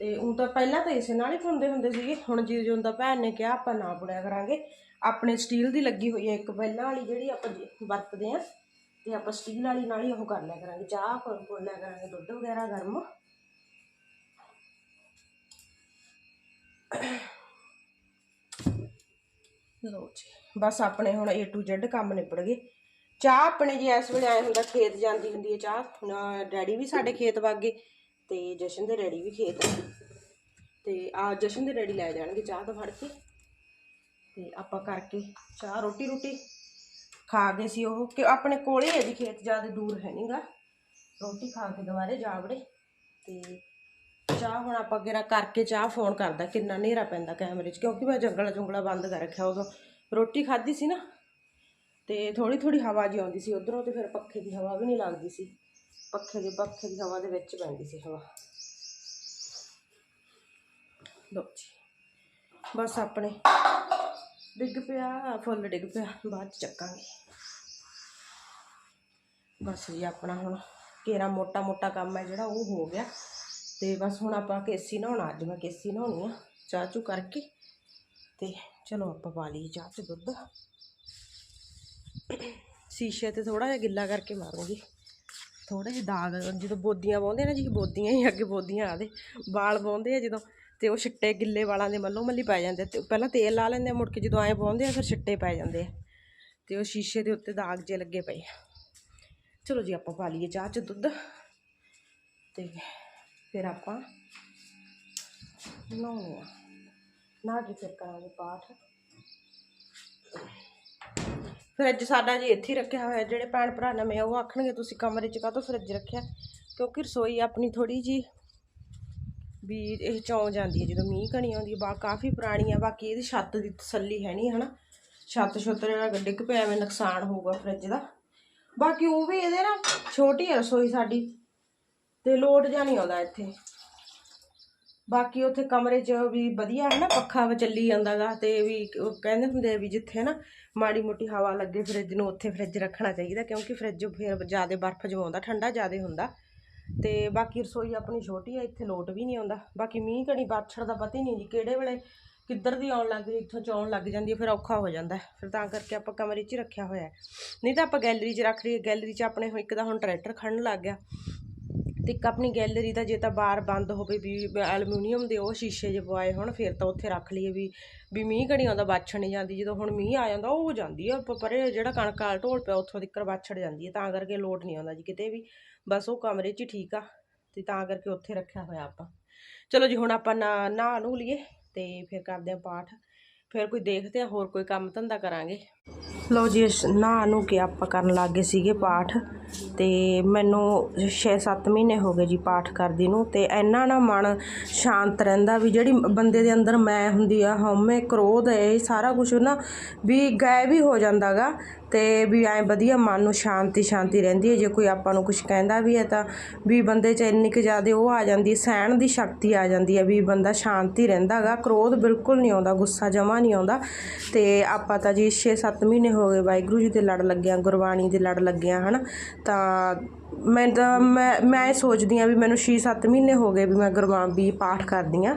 ਤੇ ਉਹ ਤਾਂ ਪਹਿਲਾਂ ਤਾਂ ਇਸੇ ਨਾਲ ਹੀ ਬੁਣਦੇ ਹੁੰਦੇ ਸੀਗੇ। ਹੁਣ ਜੀ ਜਦੋਂ ਦਾ ਭੈਣ ਨੇ ਕਿਹਾ, ਆਪਾਂ ਨਾ ਬੁਣਿਆ ਕਰਾਂਗੇ। ਆਪਣੇ ਸਟੀਲ ਦੀ ਲੱਗੀ ਹੋਈ ਹੈ ਇੱਕ ਪਹਿਲਾਂ ਵਾਲੀ ਜਿਹੜੀ ਆਪਾਂ ਵਰਤਦੇ ਆ, ਤੇ ਆਪਾਂ ਸਟੀਲ ਵਾਲੀ ਨਾਲ ਹੀ ਉਹ ਕਰ ਲਿਆ ਕਰਾਂਗੇ। ਚਾਹ ਪੁਣ ਪੁਣ ਲਿਆ ਕਰਾਂਗੇ, ਦੁੱਧ ਵਗੈਰਾ ਗਰਮ। ਲਓ ਜੀ, ਬਸ ਆਪਣੇ ਹੁਣ A to Z ਕੰਮ ਨਿਬੜ ਗਏ। ਚਾਹ ਆਪਣੇ ਜੀ ਇਸ ਵੇਲੇ ਆਏ ਹੁੰਦਾ, ਖੇਤ ਜਾਂਦੀ ਹੁੰਦੀ ਹੈ ਚਾਹ। ਡੈਡੀ ਵੀ ਸਾਡੇ ਖੇਤ ਵਗ ਗਏ। ਤੇ ਜਸ਼ਨ ਦੇ ਡੈਡੀ ਵੀ ਖੇਤ ਆ। ਤੇ ਆ ਜਸ਼ਨ ਦੇ ਡੈਡੀ ਲੈ ਜਾਣਗੇ ਚਾਹ ਤੋਂ ਫੜ ਕੇ। ਤੇ ਆਪਾਂ ਕਰਕੇ ਚਾਹ ਰੋਟੀ ਰੋਟੀ ਖਾ ਗਏ ਸੀ ਉਹ। ਕਿ ਆਪਣੇ ਕੋਲੇ ਹੈ ਜੀ ਖੇਤ, ਜ਼ਿਆਦਾ ਦੂਰ ਹੈ ਨਹੀਂਗਾ ਰੋਟੀ ਖਾ ਕੇ ਦੁਬਾਰੇ ਜਾ ਵੜੇ। ਤੇ ਚਾਹ ਹੁਣ ਆਪਾਂ ਕਿਹੜਾ ਕਰਕੇ ਚਾਹ ਫੋਨ ਕਰਦਾ, ਕਿੰਨਾ ਹਨੇਰਾ ਪੈਂਦਾ ਕੈਮਰੇ 'ਚ। ਕਿਉਂਕਿ ਮੈਂ ਜੰਗਲਾ ਜੁੰਗਲਾ ਬੰਦ ਕਰ ਰੱਖਿਆ ਉਦੋਂ। ਰੋਟੀ ਖਾਧੀ ਸੀ ਨਾ, ਤੇ ਥੋੜੀ ਥੋੜੀ ਹਵਾ ਜੀ ਆਉਂਦੀ ਸੀ ਉਧਰੋਂ ਤੇ ਫਿਰ ਪੱਖੇ ਦੀ ਹਵਾ ਵੀ ਨਹੀਂ ਲੱਗਦੀ ਸੀ। ਪੱਖੇ ਦੇ ਪੱਖੇ ਦੀ ਹਵਾ ਦੇ ਵਿੱਚ ਪੈਂਦੀ ਸੀ ਹਵਾ। ਲਓ ਜੀ, ਬਸ ਆਪਣੇ ਡਿੱਗ ਪਿਆ, ਫੁੱਲ ਡਿੱਗ ਪਿਆ, ਬਾਅਦ ਚ ਚੱਕਾਂਗੇ। ਬਸ ਜੀ ਆਪਣਾ ਹੁਣ ਕੇਰਾ ਮੋਟਾ ਮੋਟਾ ਕੰਮ ਹੈ ਜਿਹੜਾ, ਉਹ ਹੋ ਗਿਆ। ਤੇ ਬਸ ਹੁਣ ਆਪਾਂ ਕੇਸੀ ਨਹਾਉਣਾ, ਅੱਜ ਮੈਂ ਕੇਸੀ ਨਹਾਉਣੀ ਆ, ਚਾਹ ਚੂ ਕਰਕੇ। ਤੇ ਚਲੋ ਆਪਾਂ ਪਾ ਲਈਏ ਚਾਹ ਚ ਦੁੱਧ। ਸ਼ੀਸ਼ੇ ਤੇ ਥੋੜਾ ਜਿਹਾ ਗਿੱਲਾ ਕਰਕੇ ਮਾਰੂੰਗੀ। ਥੋੜੇ ਜਿਹੇ ਦਾਗ, ਜਦੋਂ ਬੋਦੀਆਂ ਪਾਉਂਦੇ ਨਾ ਜੀ ਬੋਦੀਆਂ ਹੀ ਅੱਗੇ ਬੋਦੀਆਂ ਆਦੇ ਵਾਲ ਪਾਉਂਦੇ ਆ ਜਦੋਂ, ਤੇ ਉਹ ਛਿੱਟੇ ਗਿੱਲੇ ਵਾਲਾਂ ਦੇ ਮੱਲੋ ਮੱਲੀ ਪੈ ਜਾਂਦੇ ਤੇ ਪਹਿਲਾਂ ਤੇਲ ਲਾ ਲੈਂਦੇ ਆ ਮੁੜ ਕੇ ਜਦੋਂ ਐਂ ਪਾਉਂਦੇ ਆ, ਫਿਰ ਛਿੱਟੇ ਪੈ ਜਾਂਦੇ ਆ, ਤੇ ਉਹ ਸ਼ੀਸ਼ੇ ਦੇ ਉੱਤੇ ਦਾਗ ਜੇ ਲੱਗੇ ਪਏ ਚਲੋ ਜੀ, ਆਪਾਂ ਪਾ ਲਈਏ ਚਾਹ ਚ ਦੁੱਧ, ਤੇ ਫਿਰ ਆਪਾਂ ਨਹਾਉਣੇ ਆ। ਨਹਾ ਕੇ ਫਿਰ ਕਰਾਂਗੇ ਪਾਠ। ਫਰਿੱਜ ਸਾਡਾ ਜੀ ਇੱਥੇ ਹੀ ਰੱਖਿਆ ਹੋਇਆ, ਜਿਹੜੇ ਭੈਣ ਭਰਾ ਨਵੇਂ ਆ, ਉਹ ਆਖਣਗੇ, ਤੁਸੀਂ ਕਮਰੇ 'ਚ ਕਾਹਤੋਂ ਫਰਿੱਜ ਰੱਖਿਆ? ਕਿਉਂਕਿ ਰਸੋਈ ਆਪਣੀ ਥੋੜੀ ਜੀ ਵੀ ਇਹ ਚੌਂ ਜਾਂਦੀ ਹੈ, ਜਦੋਂ ਮੀਂਹ ਕਣੀ ਆਉਂਦੀ ਹੈ, ਬਾ, ਕਾਫੀ ਪੁਰਾਣੀ ਆ, ਬਾਕੀ ਇਹਦੀ ਛੱਤ ਦੀ ਤਸੱਲੀ ਹੈ ਨਹੀਂ, ਹਨਾ? ਛੱਤ ਛੁੱਤ ਜਿਹੜਾ ਡਿੱਗ ਪਿਆ, ਐਵੇਂ ਨੁਕਸਾਨ ਹੋਊਗਾ ਫਰਿੱਜ ਦਾ। ਬਾਕੀ ਉਹ ਵੀ ਇਹਦੇ ਨਾ ਛੋਟੀ ਹੈ ਰਸੋਈ ਸਾਡੀ, ਤੇ ਲੋਡ ਜਾਂ ਨਹੀਂ ਆਉਂਦਾ ਇੱਥੇ। ਬਾਕੀ ਉੱਥੇ ਕਮਰੇ 'ਚ ਵੀ ਵਧੀਆ ਹੈ ਨਾ, ਪੱਖਾ ਵਾ ਚੱਲੀ ਜਾਂਦਾਗਾ ਤੇ ਵੀ ਕਹਿੰਦੇ ਹੁੰਦੇ ਵੀ ਜਿੱਥੇ ਨਾ ਮਾੜੀ ਮੋਟੀ ਹਵਾ ਲੱਗੇ ਫਰਿੱਜ ਨੂੰ, ਉੱਥੇ ਫਰਿੱਜ ਰੱਖਣਾ ਚਾਹੀਦਾ ਕਿਉਂਕਿ ਫਰਿੱਜ ਫਿਰ ਜ਼ਿਆਦਾ ਬਰਫ਼ ਜਮਾਉਂਦਾ, ਠੰਡਾ ਜ਼ਿਆਦਾ ਹੁੰਦਾ। ਤੇ ਬਾਕੀ ਰਸੋਈ ਆਪਣੀ ਛੋਟੀ ਆ, ਇੱਥੇ ਲੋਟ ਵੀ ਨਹੀਂ ਆਉਂਦਾ। ਬਾਕੀ ਮੀਂਹ ਕਣੀ ਬਾਛੜ ਦਾ ਪਤਾ ਹੀ ਨਹੀਂ ਜੀ, ਕਿਹੜੇ ਵੇਲੇ ਕਿੱਧਰ ਦੀ ਆਉਣ ਲੱਗ ਗਈ, ਇੱਥੋਂ ਚੌਣ ਲੱਗ ਜਾਂਦੀ ਹੈ ਫਿਰ ਔਖਾ ਹੋ ਜਾਂਦਾ। ਫਿਰ ਤਾਂ ਕਰਕੇ ਆਪਾਂ ਕਮਰੇ 'ਚ ਹੀ ਰੱਖਿਆ ਹੋਇਆ। ਨਹੀਂ ਤਾਂ ਆਪਾਂ ਗੈਲਰੀ 'ਚ ਰੱਖ ਲਈਏ ਗੈਲਰੀ 'ਚ ਆਪਣੇ ਇੱਕ ਦਾ ਹੁਣ ਟਰੈਕਟਰ ਖੜਨ ਲੱਗ ਗਿਆ। ਤੇ ਇੱਕ ਆਪਣੀ ਗੈਲਰੀ ਦਾ ਜੇ ਤਾਂ ਬਾਰ ਬੰਦ ਹੋਵੇ ਵੀ ਐਲੂਮੀਨੀਅਮ ਦੇ ਉਹ ਸ਼ੀਸ਼ੇ ਜੇ ਪਵਾਏ ਹੋਣ, ਫਿਰ ਤਾਂ ਉੱਥੇ ਰੱਖ ਲਈਏ ਵੀ ਵੀ ਮੀਂਹ ਘੜੀਆਂ ਆਉਂਦਾ ਬਾਛੜ ਨਹੀਂ ਜਾਂਦੀ, ਜਦੋਂ ਹੁਣ ਮੀਂਹ ਆ ਜਾਂਦਾ ਉਹ ਜਾਂਦੀ ਆ ਪ- ਪਰੇ ਜਿਹੜਾ ਕਣਕ ਵਾਲ ਢੋਲ ਪਿਆ ਉੱਥੋਂ ਤੱਕ ਬਾਛੜ ਜਾਂਦੀ ਹੈ ਤਾਂ ਕਰਕੇ ਲੋਟ ਨਹੀਂ ਆਉਂਦਾ ਜੀ ਕਿਤੇ ਵੀ, ਬਸ ਉਹ ਕਮਰੇ 'ਚ ਹੀ ਠੀਕ ਆ, ਤੇ ਤਾਂ ਕਰਕੇ ਉੱਥੇ ਰੱਖਿਆ ਹੋਇਆ ਆਪਾਂ। ਚਲੋ ਜੀ ਹੁਣ ਆਪਾਂ ਨਾ, ਨਹਾ ਨੂੰ ਲਈਏ ਤੇ ਫਿਰ ਕਰਦੇ ਆ ਪਾਠ, ਫਿਰ ਕੋਈ ਦੇਖਦੇ ਆ ਹੋਰ ਕੋਈ ਕੰਮ ਧੰਦਾ ਕਰਾਂਗੇ। ਲਓ ਜੀ ਨਹਾ ਨੂੰ ਕੇ ਆਪਾਂ ਕਰਨ ਲੱਗ ਗਏ ਸੀਗੇ ਪਾਠ ਤੇ ਮੈਨੂੰ 6-7 ਮਹੀਨੇ ਹੋ ਗਏ ਜੀ ਪਾਠ ਕਰਦੀ ਨੂੰ ਤੇ ਇੰਨਾ ਨਾ ਮਨ ਸ਼ਾਂਤ ਰਹਿੰਦਾ ਵੀ ਜਿਹੜੀ ਬੰਦੇ ਦੇ ਅੰਦਰ ਮੈਂ ਹੁੰਦੀ ਆ, ਹਉਮੈ, ਕ੍ਰੋਧ, ਇਹ ਸਾਰਾ ਕੁਝ ਨਾ ਵੀ ਗਾਇਬ ਹੀ ਹੋ ਜਾਂਦਾਗਾ। ਅਤੇ ਵੀ ਐਂ ਵਧੀਆ ਮਨ ਨੂੰ ਸ਼ਾਂਤੀ ਸ਼ਾਂਤੀ ਰਹਿੰਦੀ ਹੈ। ਜੇ ਕੋਈ ਆਪਾਂ ਨੂੰ ਕੁਛ ਕਹਿੰਦਾ ਵੀ ਹੈ ਤਾਂ ਵੀ ਬੰਦੇ 'ਚ ਇੰਨੀ ਕੁ ਜ਼ਿਆਦਾ ਉਹ ਆ ਜਾਂਦੀ ਸਹਿਣ ਦੀ ਸ਼ਕਤੀ ਆ ਜਾਂਦੀ ਹੈ ਵੀ ਬੰਦਾ ਸ਼ਾਂਤੀ ਰਹਿੰਦਾ ਗਾ। ਕ੍ਰੋਧ ਬਿਲਕੁਲ ਨਹੀਂ ਆਉਂਦਾ, ਗੁੱਸਾ ਜਮਾ ਨਹੀਂ ਆਉਂਦਾ। ਅਤੇ ਆਪਾਂ ਤਾਂ ਜੀ 6-7 ਮਹੀਨੇ ਹੋ ਗਏ ਵਾਹਿਗੁਰੂ ਜੀ ਦੇ ਲੜ ਲੱਗਿਆ, ਗੁਰਬਾਣੀ ਦੇ ਲੜ ਲੱਗਿਆ, ਹਨਾ। ਤਾਂ ਮੈਂ ਤਾਂ, ਮੈਂ ਮੈਂ ਇਹ ਸੋਚਦੀ ਹਾਂ ਵੀ ਮੈਨੂੰ 6-7 ਮਹੀਨੇ ਹੋ ਗਏ ਵੀ ਮੈਂ ਗੁਰਬਾਣੀ ਪਾਠ ਕਰਦੀ ਹਾਂ।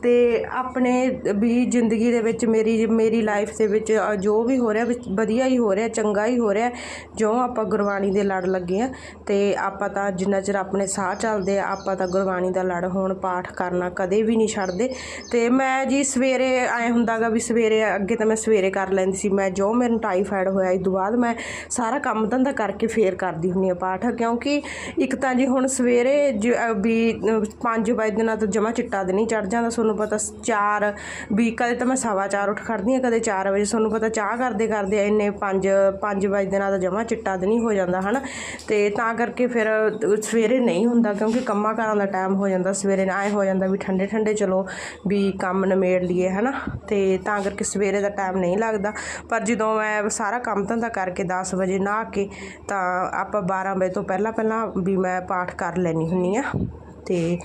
ਅਤੇ ਆਪਣੇ ਵੀ ਜ਼ਿੰਦਗੀ ਦੇ ਵਿੱਚ ਮੇਰੀ ਮੇਰੀ ਲਾਈਫ ਦੇ ਵਿੱਚ ਜੋ ਵੀ ਹੋ ਰਿਹਾ ਵੀ ਵਧੀਆ ਹੀ ਹੋ ਰਿਹਾ, ਚੰਗਾ ਹੀ ਹੋ ਰਿਹਾ ਜੋ ਆਪਾਂ ਗੁਰਬਾਣੀ ਦੇ ਲੜ ਲੱਗੇ ਹਾਂ ਅਤੇ ਆਪਾਂ ਤਾਂ ਜਿੰਨਾ ਚਿਰ ਆਪਣੇ ਸਾਹ ਚੱਲਦੇ ਆ, ਆਪਾਂ ਤਾਂ ਗੁਰਬਾਣੀ ਦਾ ਲੜ ਹੋਣ ਪਾਠ ਕਰਨਾ ਕਦੇ ਵੀ ਨਹੀਂ ਛੱਡਦੇ। ਅਤੇ ਮੈਂ ਜੀ ਸਵੇਰੇ ਐਂ ਹੁੰਦਾ ਗਾ ਵੀ ਸਵੇਰੇ ਅੱਗੇ ਤਾਂ ਮੈਂ ਸਵੇਰੇ ਕਰ ਲੈਂਦੀ ਸੀ, ਮੈਂ ਜੋ ਮੈਨੂੰ ਟਾਈਫਾਇਡ ਹੋਇਆ, ਇਸ ਤੋਂ ਬਾਅਦ ਮੈਂ ਸਾਰਾ ਕੰਮ ਧੰਦਾ ਕਰਕੇ ਫੇਰ ਕਰਦੀ ਹੁੰਦੀ ਆ ਪਾਠ, ਕਿਉਂਕਿ ਇੱਕ ਤਾਂ ਜੀ ਹੁਣ ਸਵੇਰੇ ਜ- ਵੀ 5 ਵਜੇ ਦੇ ਨਾਲ ਤਾਂ ਜਮਾ ਚਿੱਟਾ ਦਿਨ ਹੀ ਚੜ ਜਾਂਦਾ ਤੁਹਾਨੂੰ ਤੁਹਾਨੂੰ ਪਤਾ 4 ਵੀ ਕਦੇ ਤਾਂ ਮੈਂ ਸਵਾ ਚਾਰ ਉੱਠ ਖੜਦੀ ਆ ਕਦੇ 4 ਵਜੇ। ਤੁਹਾਨੂੰ ਪਤਾ ਚਾਹ ਕਰਦੇ ਕਰਦੇ ਇੰਨੇ 5 5 ਵਜੇ ਦੇ ਨਾਲ ਤਾਂ ਜਮਾ ਚਿੱਟਾ ਦਿਨ ਹੀ ਹੋ ਜਾਂਦਾ, ਹਨਾ? ਤੇ ਤਾਂ ਕਰਕੇ ਫਿਰ ਸਵੇਰੇ ਨਹੀਂ ਹੁੰਦਾ, ਕਿਉਂਕਿ ਕੰਮਾਂ ਕਾਰਾਂ ਦਾ ਟਾਈਮ ਹੋ ਜਾਂਦਾ। ਸਵੇਰੇ ਐ ਹੋ ਜਾਂਦਾ ਵੀ ਠੰਡੇ ਠੰਡੇ ਚਲੋ ਵੀ ਕੰਮ ਨਿਮੇੜ ਲਈਏ, ਹਨਾ? ਤੇ ਤਾਂ ਕਰਕੇ ਸਵੇਰੇ ਦਾ ਟਾਈਮ ਨਹੀਂ ਲੱਗਦਾ। ਪਰ ਜਦੋਂ ਮੈਂ ਸਾਰਾ ਕੰਮ ਧੰਦਾ ਕਰਕੇ 10 ਵਜੇ ਨਹਾ ਕੇ, ਤਾਂ ਆਪਾਂ 12 ਵਜੇ ਤੋਂ ਪਹਿਲਾਂ ਪਹਿਲਾਂ ਵੀ ਮੈਂ ਪਾਠ ਕਰ ਲੈਣੀ ਹੁੰਨੀ ਆ ਤੇ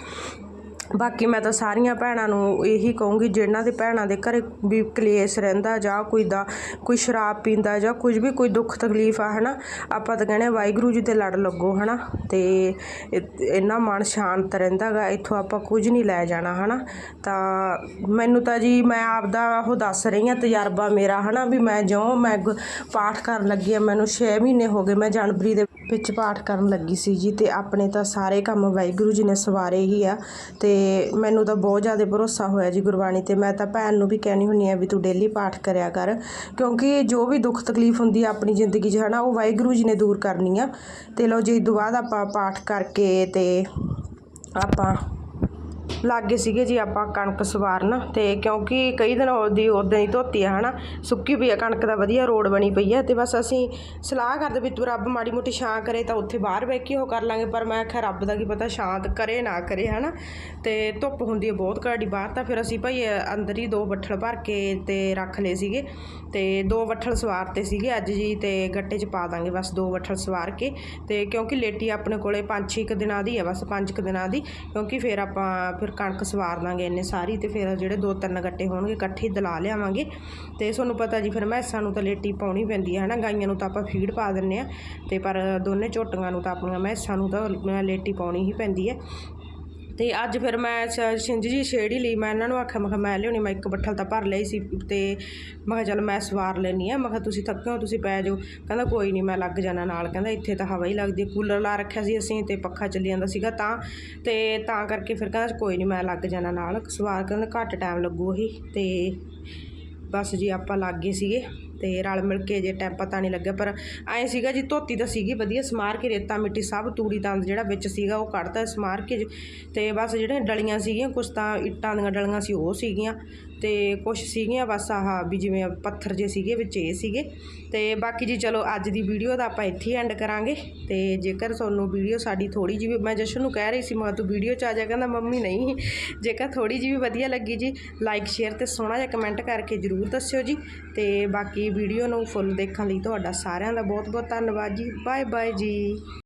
ਬਾਕੀ ਮੈਂ ਤਾਂ ਸਾਰੀਆਂ ਭੈਣਾਂ ਨੂੰ ਇਹੀ ਕਹੂੰਗੀ ਜਿਨ੍ਹਾਂ ਦੇ ਭੈਣਾਂ ਦੇ ਘਰੇ ਵੀ ਕਲੇਸ਼ ਰਹਿੰਦਾ ਜਾਂ ਕੋਈ ਦਾ, ਕੋਈ ਸ਼ਰਾਬ ਪੀਂਦਾ ਜਾਂ ਕੁਝ ਵੀ ਕੋਈ ਦੁੱਖ ਤਕਲੀਫ ਆ, ਹਨਾ, ਆਪਾਂ ਤਾਂ ਕਹਿੰਦੇ ਆ ਵਾਹਿਗੁਰੂ ਜੀ ਤੇ ਲੜ ਲੱਗੋ, ਹਨਾ, ਤੇ ਇਹ- ਇੰਨਾ ਮਨ ਸ਼ਾਂਤ ਰਹਿੰਦਾ ਗਾ, ਇੱਥੋਂ ਆਪਾਂ ਕੁਝ ਨਹੀਂ ਲੈ ਜਾਣਾ, ਹਨਾ, ਤਾਂ ਮੈਨੂੰ ਤਾਂ ਜੀ ਮੈਂ ਆਪਦਾ ਉਹ ਦੱਸ ਰਹੀ ਹਾਂ ਤਜਰਬਾ ਮੇਰਾ, ਹਨਾ, ਵੀ ਮੈਂ ਜਿਉਂ ਮੈਂ ਗੁ- ਪਾਠ ਕਰਨ ਲੱਗੀ ਆ ਮੈਨੂੰ 6 ਮਹੀਨੇ ਹੋ ਗਏ ਮੈਂ ਜਨਵਰੀ ਦੇ ਵਿੱਚ ਪਾਠ ਕਰਨ ਲੱਗੀ ਸੀ ਜੀ, ਤੇ ਆਪਣੇ ਤਾਂ ਸਾਰੇ ਕੰਮ ਵਾਹਿਗੁਰੂ ਜੀ ਨੇ ਸਵਾਰੇ ਹੀ ਆ, ਤੇ ਮੈਨੂੰ ਤਾਂ ਬਹੁਤ ਜ਼ਿਆਦਾ ਭਰੋਸਾ ਹੋਇਆ ਜੀ ਗੁਰਬਾਣੀ ਤੇ। ਮੈਂ ਤਾਂ ਭੈਣ ਨੂੰ ਵੀ ਕਹਿਣੀ ਹੁੰਨੀ ਆ ਵੀ ਤੂੰ ਡੇਲੀ ਪਾਠ ਕਰਿਆ ਕਰ, ਕਿਉਂਕਿ ਜੋ ਵੀ ਦੁੱਖ ਤਕਲੀਫ ਹੁੰਦੀ ਆ ਆਪਣੀ ਜ਼ਿੰਦਗੀ 'ਚ ਹਨਾ, ਉਹ ਵਾਹਿਗੁਰੂ ਜੀ ਨੇ ਦੂਰ ਕਰਨੀ ਆ। ਤੇ ਲਓ ਜੀ, ਇਹ ਤੋਂ ਬਾਅਦ ਆਪਾਂ ਪਾਠ ਕਰਕੇ ਤੇ ਆਪਾਂ ਲਾਗੇ ਸੀਗੇ ਜੀ ਆਪਾਂ ਕਣਕ ਸਵਾਰਨ ਤੇ ਕਿਉਂਕਿ ਕਈ ਦਿਨ ਉਹਦੀ ਉਦਾਂ ਹੀ ਧੋਤੀ ਆ, ਹਨਾ? ਸੁੱਕੀ ਪਈ ਆ, ਕਣਕ ਦਾ ਵਧੀਆ ਰੋਡ ਬਣੀ ਪਈ ਆ ਤੇ ਬਸ ਅਸੀਂ ਸਲਾਹ ਕਰਦੇ ਵੀ ਤੂੰ ਰੱਬ ਮਾੜੀ ਮੋਟੀ ਛਾਂ ਕਰੇ ਤਾਂ ਉੱਥੇ ਬਾਹਰ ਬਹਿ ਕੇ ਉਹ ਕਰ ਲਾਂਗੇ, ਪਰ ਮੈਂ ਆਖਿਆ ਰੱਬ ਦਾ ਕੀ ਪਤਾ ਸ਼ਾਂਤ ਕਰੇ ਨਾ ਕਰੇ, ਹਨਾ? ਤੇ ਧੁੱਪ ਹੁੰਦੀ ਹੈ ਬਹੁਤ ਘਾੜੀ ਬਾਹਰ, ਤਾਂ ਫਿਰ ਅਸੀਂ ਭਾਈ ਅੰਦਰ ਹੀ ਦੋ ਬੱਠਲ ਭਰ ਕੇ ਤੇ ਰੱਖ ਲਏ ਸੀਗੇ ਤੇ ਦੋ ਬੱਠਲ ਸਵਾਰਤੇ ਸੀਗੇ ਅੱਜ ਜੀ ਤੇ ਗੱਟੇ 'ਚ ਪਾ ਦਾਂਗੇ ਬਸ ਦੋ ਬੱਠਲ ਸਵਾਰ ਕੇ ਤੇ ਕਿਉਂਕਿ ਲੇਟੀ ਆਪਣੇ ਕੋਲੇ 5-6 ਕੁ ਦਿਨਾਂ ਦੀ ਹੈ ਬਸ 5 ਕੁ ਦਿਨਾਂ ਦੀ ਕਿਉਂਕਿ ਫਿਰ ਆਪਾਂ ਫਿਰ ਕਣਕ ਸਵਾਰ ਦਾਂਗੇ ਇੰਨੇ ਸਾਰੀ ਤੇ ਫਿਰ ਜਿਹੜੇ ਦੋ ਤਿੰਨ ਗੱਟੇ ਹੋਣਗੇ ਇਕੱਠੇ ਦਲਾ ਲਿਆਵਾਂਗੇ। ਤੇ ਤੁਹਾਨੂੰ ਪਤਾ ਜੀ, ਫਿਰ ਮੈਸਾਂ ਨੂੰ ਤਾਂ ਲੇਟੀ ਪਾਉਣੀ ਪੈਂਦੀ ਹੈ ਹਨਾ? ਗਾਈਆਂ ਨੂੰ ਤਾਂ ਆਪਾਂ ਫੀਡ ਪਾ ਦਿੰਨੇ ਆ। ਤੇ ਪਰ ਦੋਨੇ ਝੋਟੀਆਂ ਨੂੰ ਤਾਂ ਆਪਣੀਆਂ ਮੈਸਾਂ ਨੂੰ ਤਾਂ ਲੇਟੀ ਪਾਉਣੀ ਹੀ ਪੈਂਦੀ ਹੈ ਤੇ ਅੱਜ ਫਿਰ ਮੈਂ ਸ- ਛਿੰਝ ਜੀ ਛੇੜੀ ਲਈ, ਮੈਂ ਇਹਨਾਂ ਨੂੰ ਆਖਿਆ, ਮੈਂ ਕਿਹਾ, ਮੈਂ ਲਿਆਉਣੀ, ਮੈਂ ਇੱਕ ਬੱਠਲ ਤਾਂ ਭਰ ਲਈ ਸੀ ਤੇ ਮੈਂ ਕਿਹਾ, ਚੱਲ ਮੈਂ ਸਵਾਰ ਲੈਣੀ ਆ ਮੈਂ ਕਿਹਾ, ਤੁਸੀਂ ਥੱਕੇ ਹੋ, ਤੁਸੀਂ ਪੈ ਜਾਓ। ਕਹਿੰਦਾ, ਕੋਈ ਨਹੀਂ, ਮੈਂ ਲੱਗ ਜਾਣਾ ਨਾਲ। ਕਹਿੰਦਾ, ਇੱਥੇ ਤਾਂ ਹਵਾ ਹੀ ਲੱਗਦੀ ਕੂਲਰ ਲਾ ਰੱਖਿਆ ਸੀ ਅਸੀਂ ਤੇ ਪੱਖਾ ਚੱਲੀ ਜਾਂਦਾ ਸੀਗਾ ਤਾਂ। ਤੇ ਤਾਂ ਕਰਕੇ ਫਿਰ ਕਹਿੰਦਾ ਕੋਈ ਨਹੀਂ, ਮੈਂ ਲੱਗ ਜਾਣਾ ਨਾਲ। ਸਵਾਰ, ਕਹਿੰਦਾ, ਘੱਟ ਟਾਈਮ ਲੱਗੂ ਉਹੀ ਤੇ ਬਸ ਜੀ, ਆਪਾਂ ਲੱਗ ਗਏ ਸੀਗੇ। ਤੇ ਰਲ ਮਿਲ ਕੇ ਜੇ ਟਾਈਮ ਪਤਾ ਨਹੀਂ ਲੱਗਿਆ, ਪਰ ਐਂ ਸੀਗਾ ਜੀ, ਧੋਤੀ ਤਾਂ ਸੀਗੀ ਵਧੀਆ, ਸਮਾਰ ਕੇ ਰੇਤਾ ਮਿੱਟੀ, ਸਭ ਤੂੜੀ ਤੰਦ ਜਿਹੜਾ ਵਿੱਚ ਸੀਗਾ ਉਹ ਕੱਢਤਾ, ਸਮਾਰ ਕੇ ਜੀ। ਤੇ ਬਸ ਜਿਹੜੀਆਂ ਡਲੀਆਂ ਸੀਗੀਆਂ, ਕੁਛ ਤਾਂ ਇੱਟਾਂ ਦੀਆਂ ਡਲੀਆਂ ਸੀ, ਉਹ ਸੀਗੀਆਂ ਤੇ ਕੁਛ ਸੀਗੀਆਂ ਬਸ ਆਹ ਵੀ ਜਿਵੇਂ ਪੱਥਰ ਜੇ ਸੀਗੇ, ਵਿੱਚ ਇਹ ਸੀਗੇ। ਤੇ ਬਾਕੀ ਜੀ ਚਲੋ ਅੱਜ ਦੀ ਵੀਡੀਓ ਦਾ ਆਪਾਂ ਇੱਥੇ ਐਂਡ ਕਰਾਂਗੇ। ਤੇ ਜੇਕਰ ਤੁਹਾਨੂੰ ਵੀਡੀਓ ਸਾਡੀ ਥੋੜੀ ਜਿਹੀ ਵੀ ਮੈਂ ਜਸ਼ਨ ਨੂੰ ਕਹਿ ਰਹੀ ਸੀ, ਮੈਂ ਤੂੰ ਵੀਡੀਓ 'ਚ ਆ ਜਾ ਕਹਿੰਦਾ ਮੰਮੀ ਨਹੀਂ। ਜੇਕਰ ਥੋੜੀ ਜਿਹੀ ਵੀ ਵਧੀਆ ਲੱਗੀ ਜੀ ਲਾਈਕ ਸ਼ੇਅਰ ਤੇ ਸੋਹਣਾ ਜਿਹਾ ਕਮੈਂਟ ਕਰਕੇ ਜਰੂਰ ਦੱਸਿਓ ਜੀ। ਤੇ ਬਾਕੀ ਵੀਡੀਓ ਨੂੰ ਫੁੱਲ ਦੇਖਣ ਲਈ ਤੁਹਾਡਾ ਸਾਰਿਆਂ ਦਾ ਬਹੁਤ ਬਹੁਤ ਧੰਨਵਾਦ ਜੀ। ਬਾਏ ਬਾਏ ਜੀ।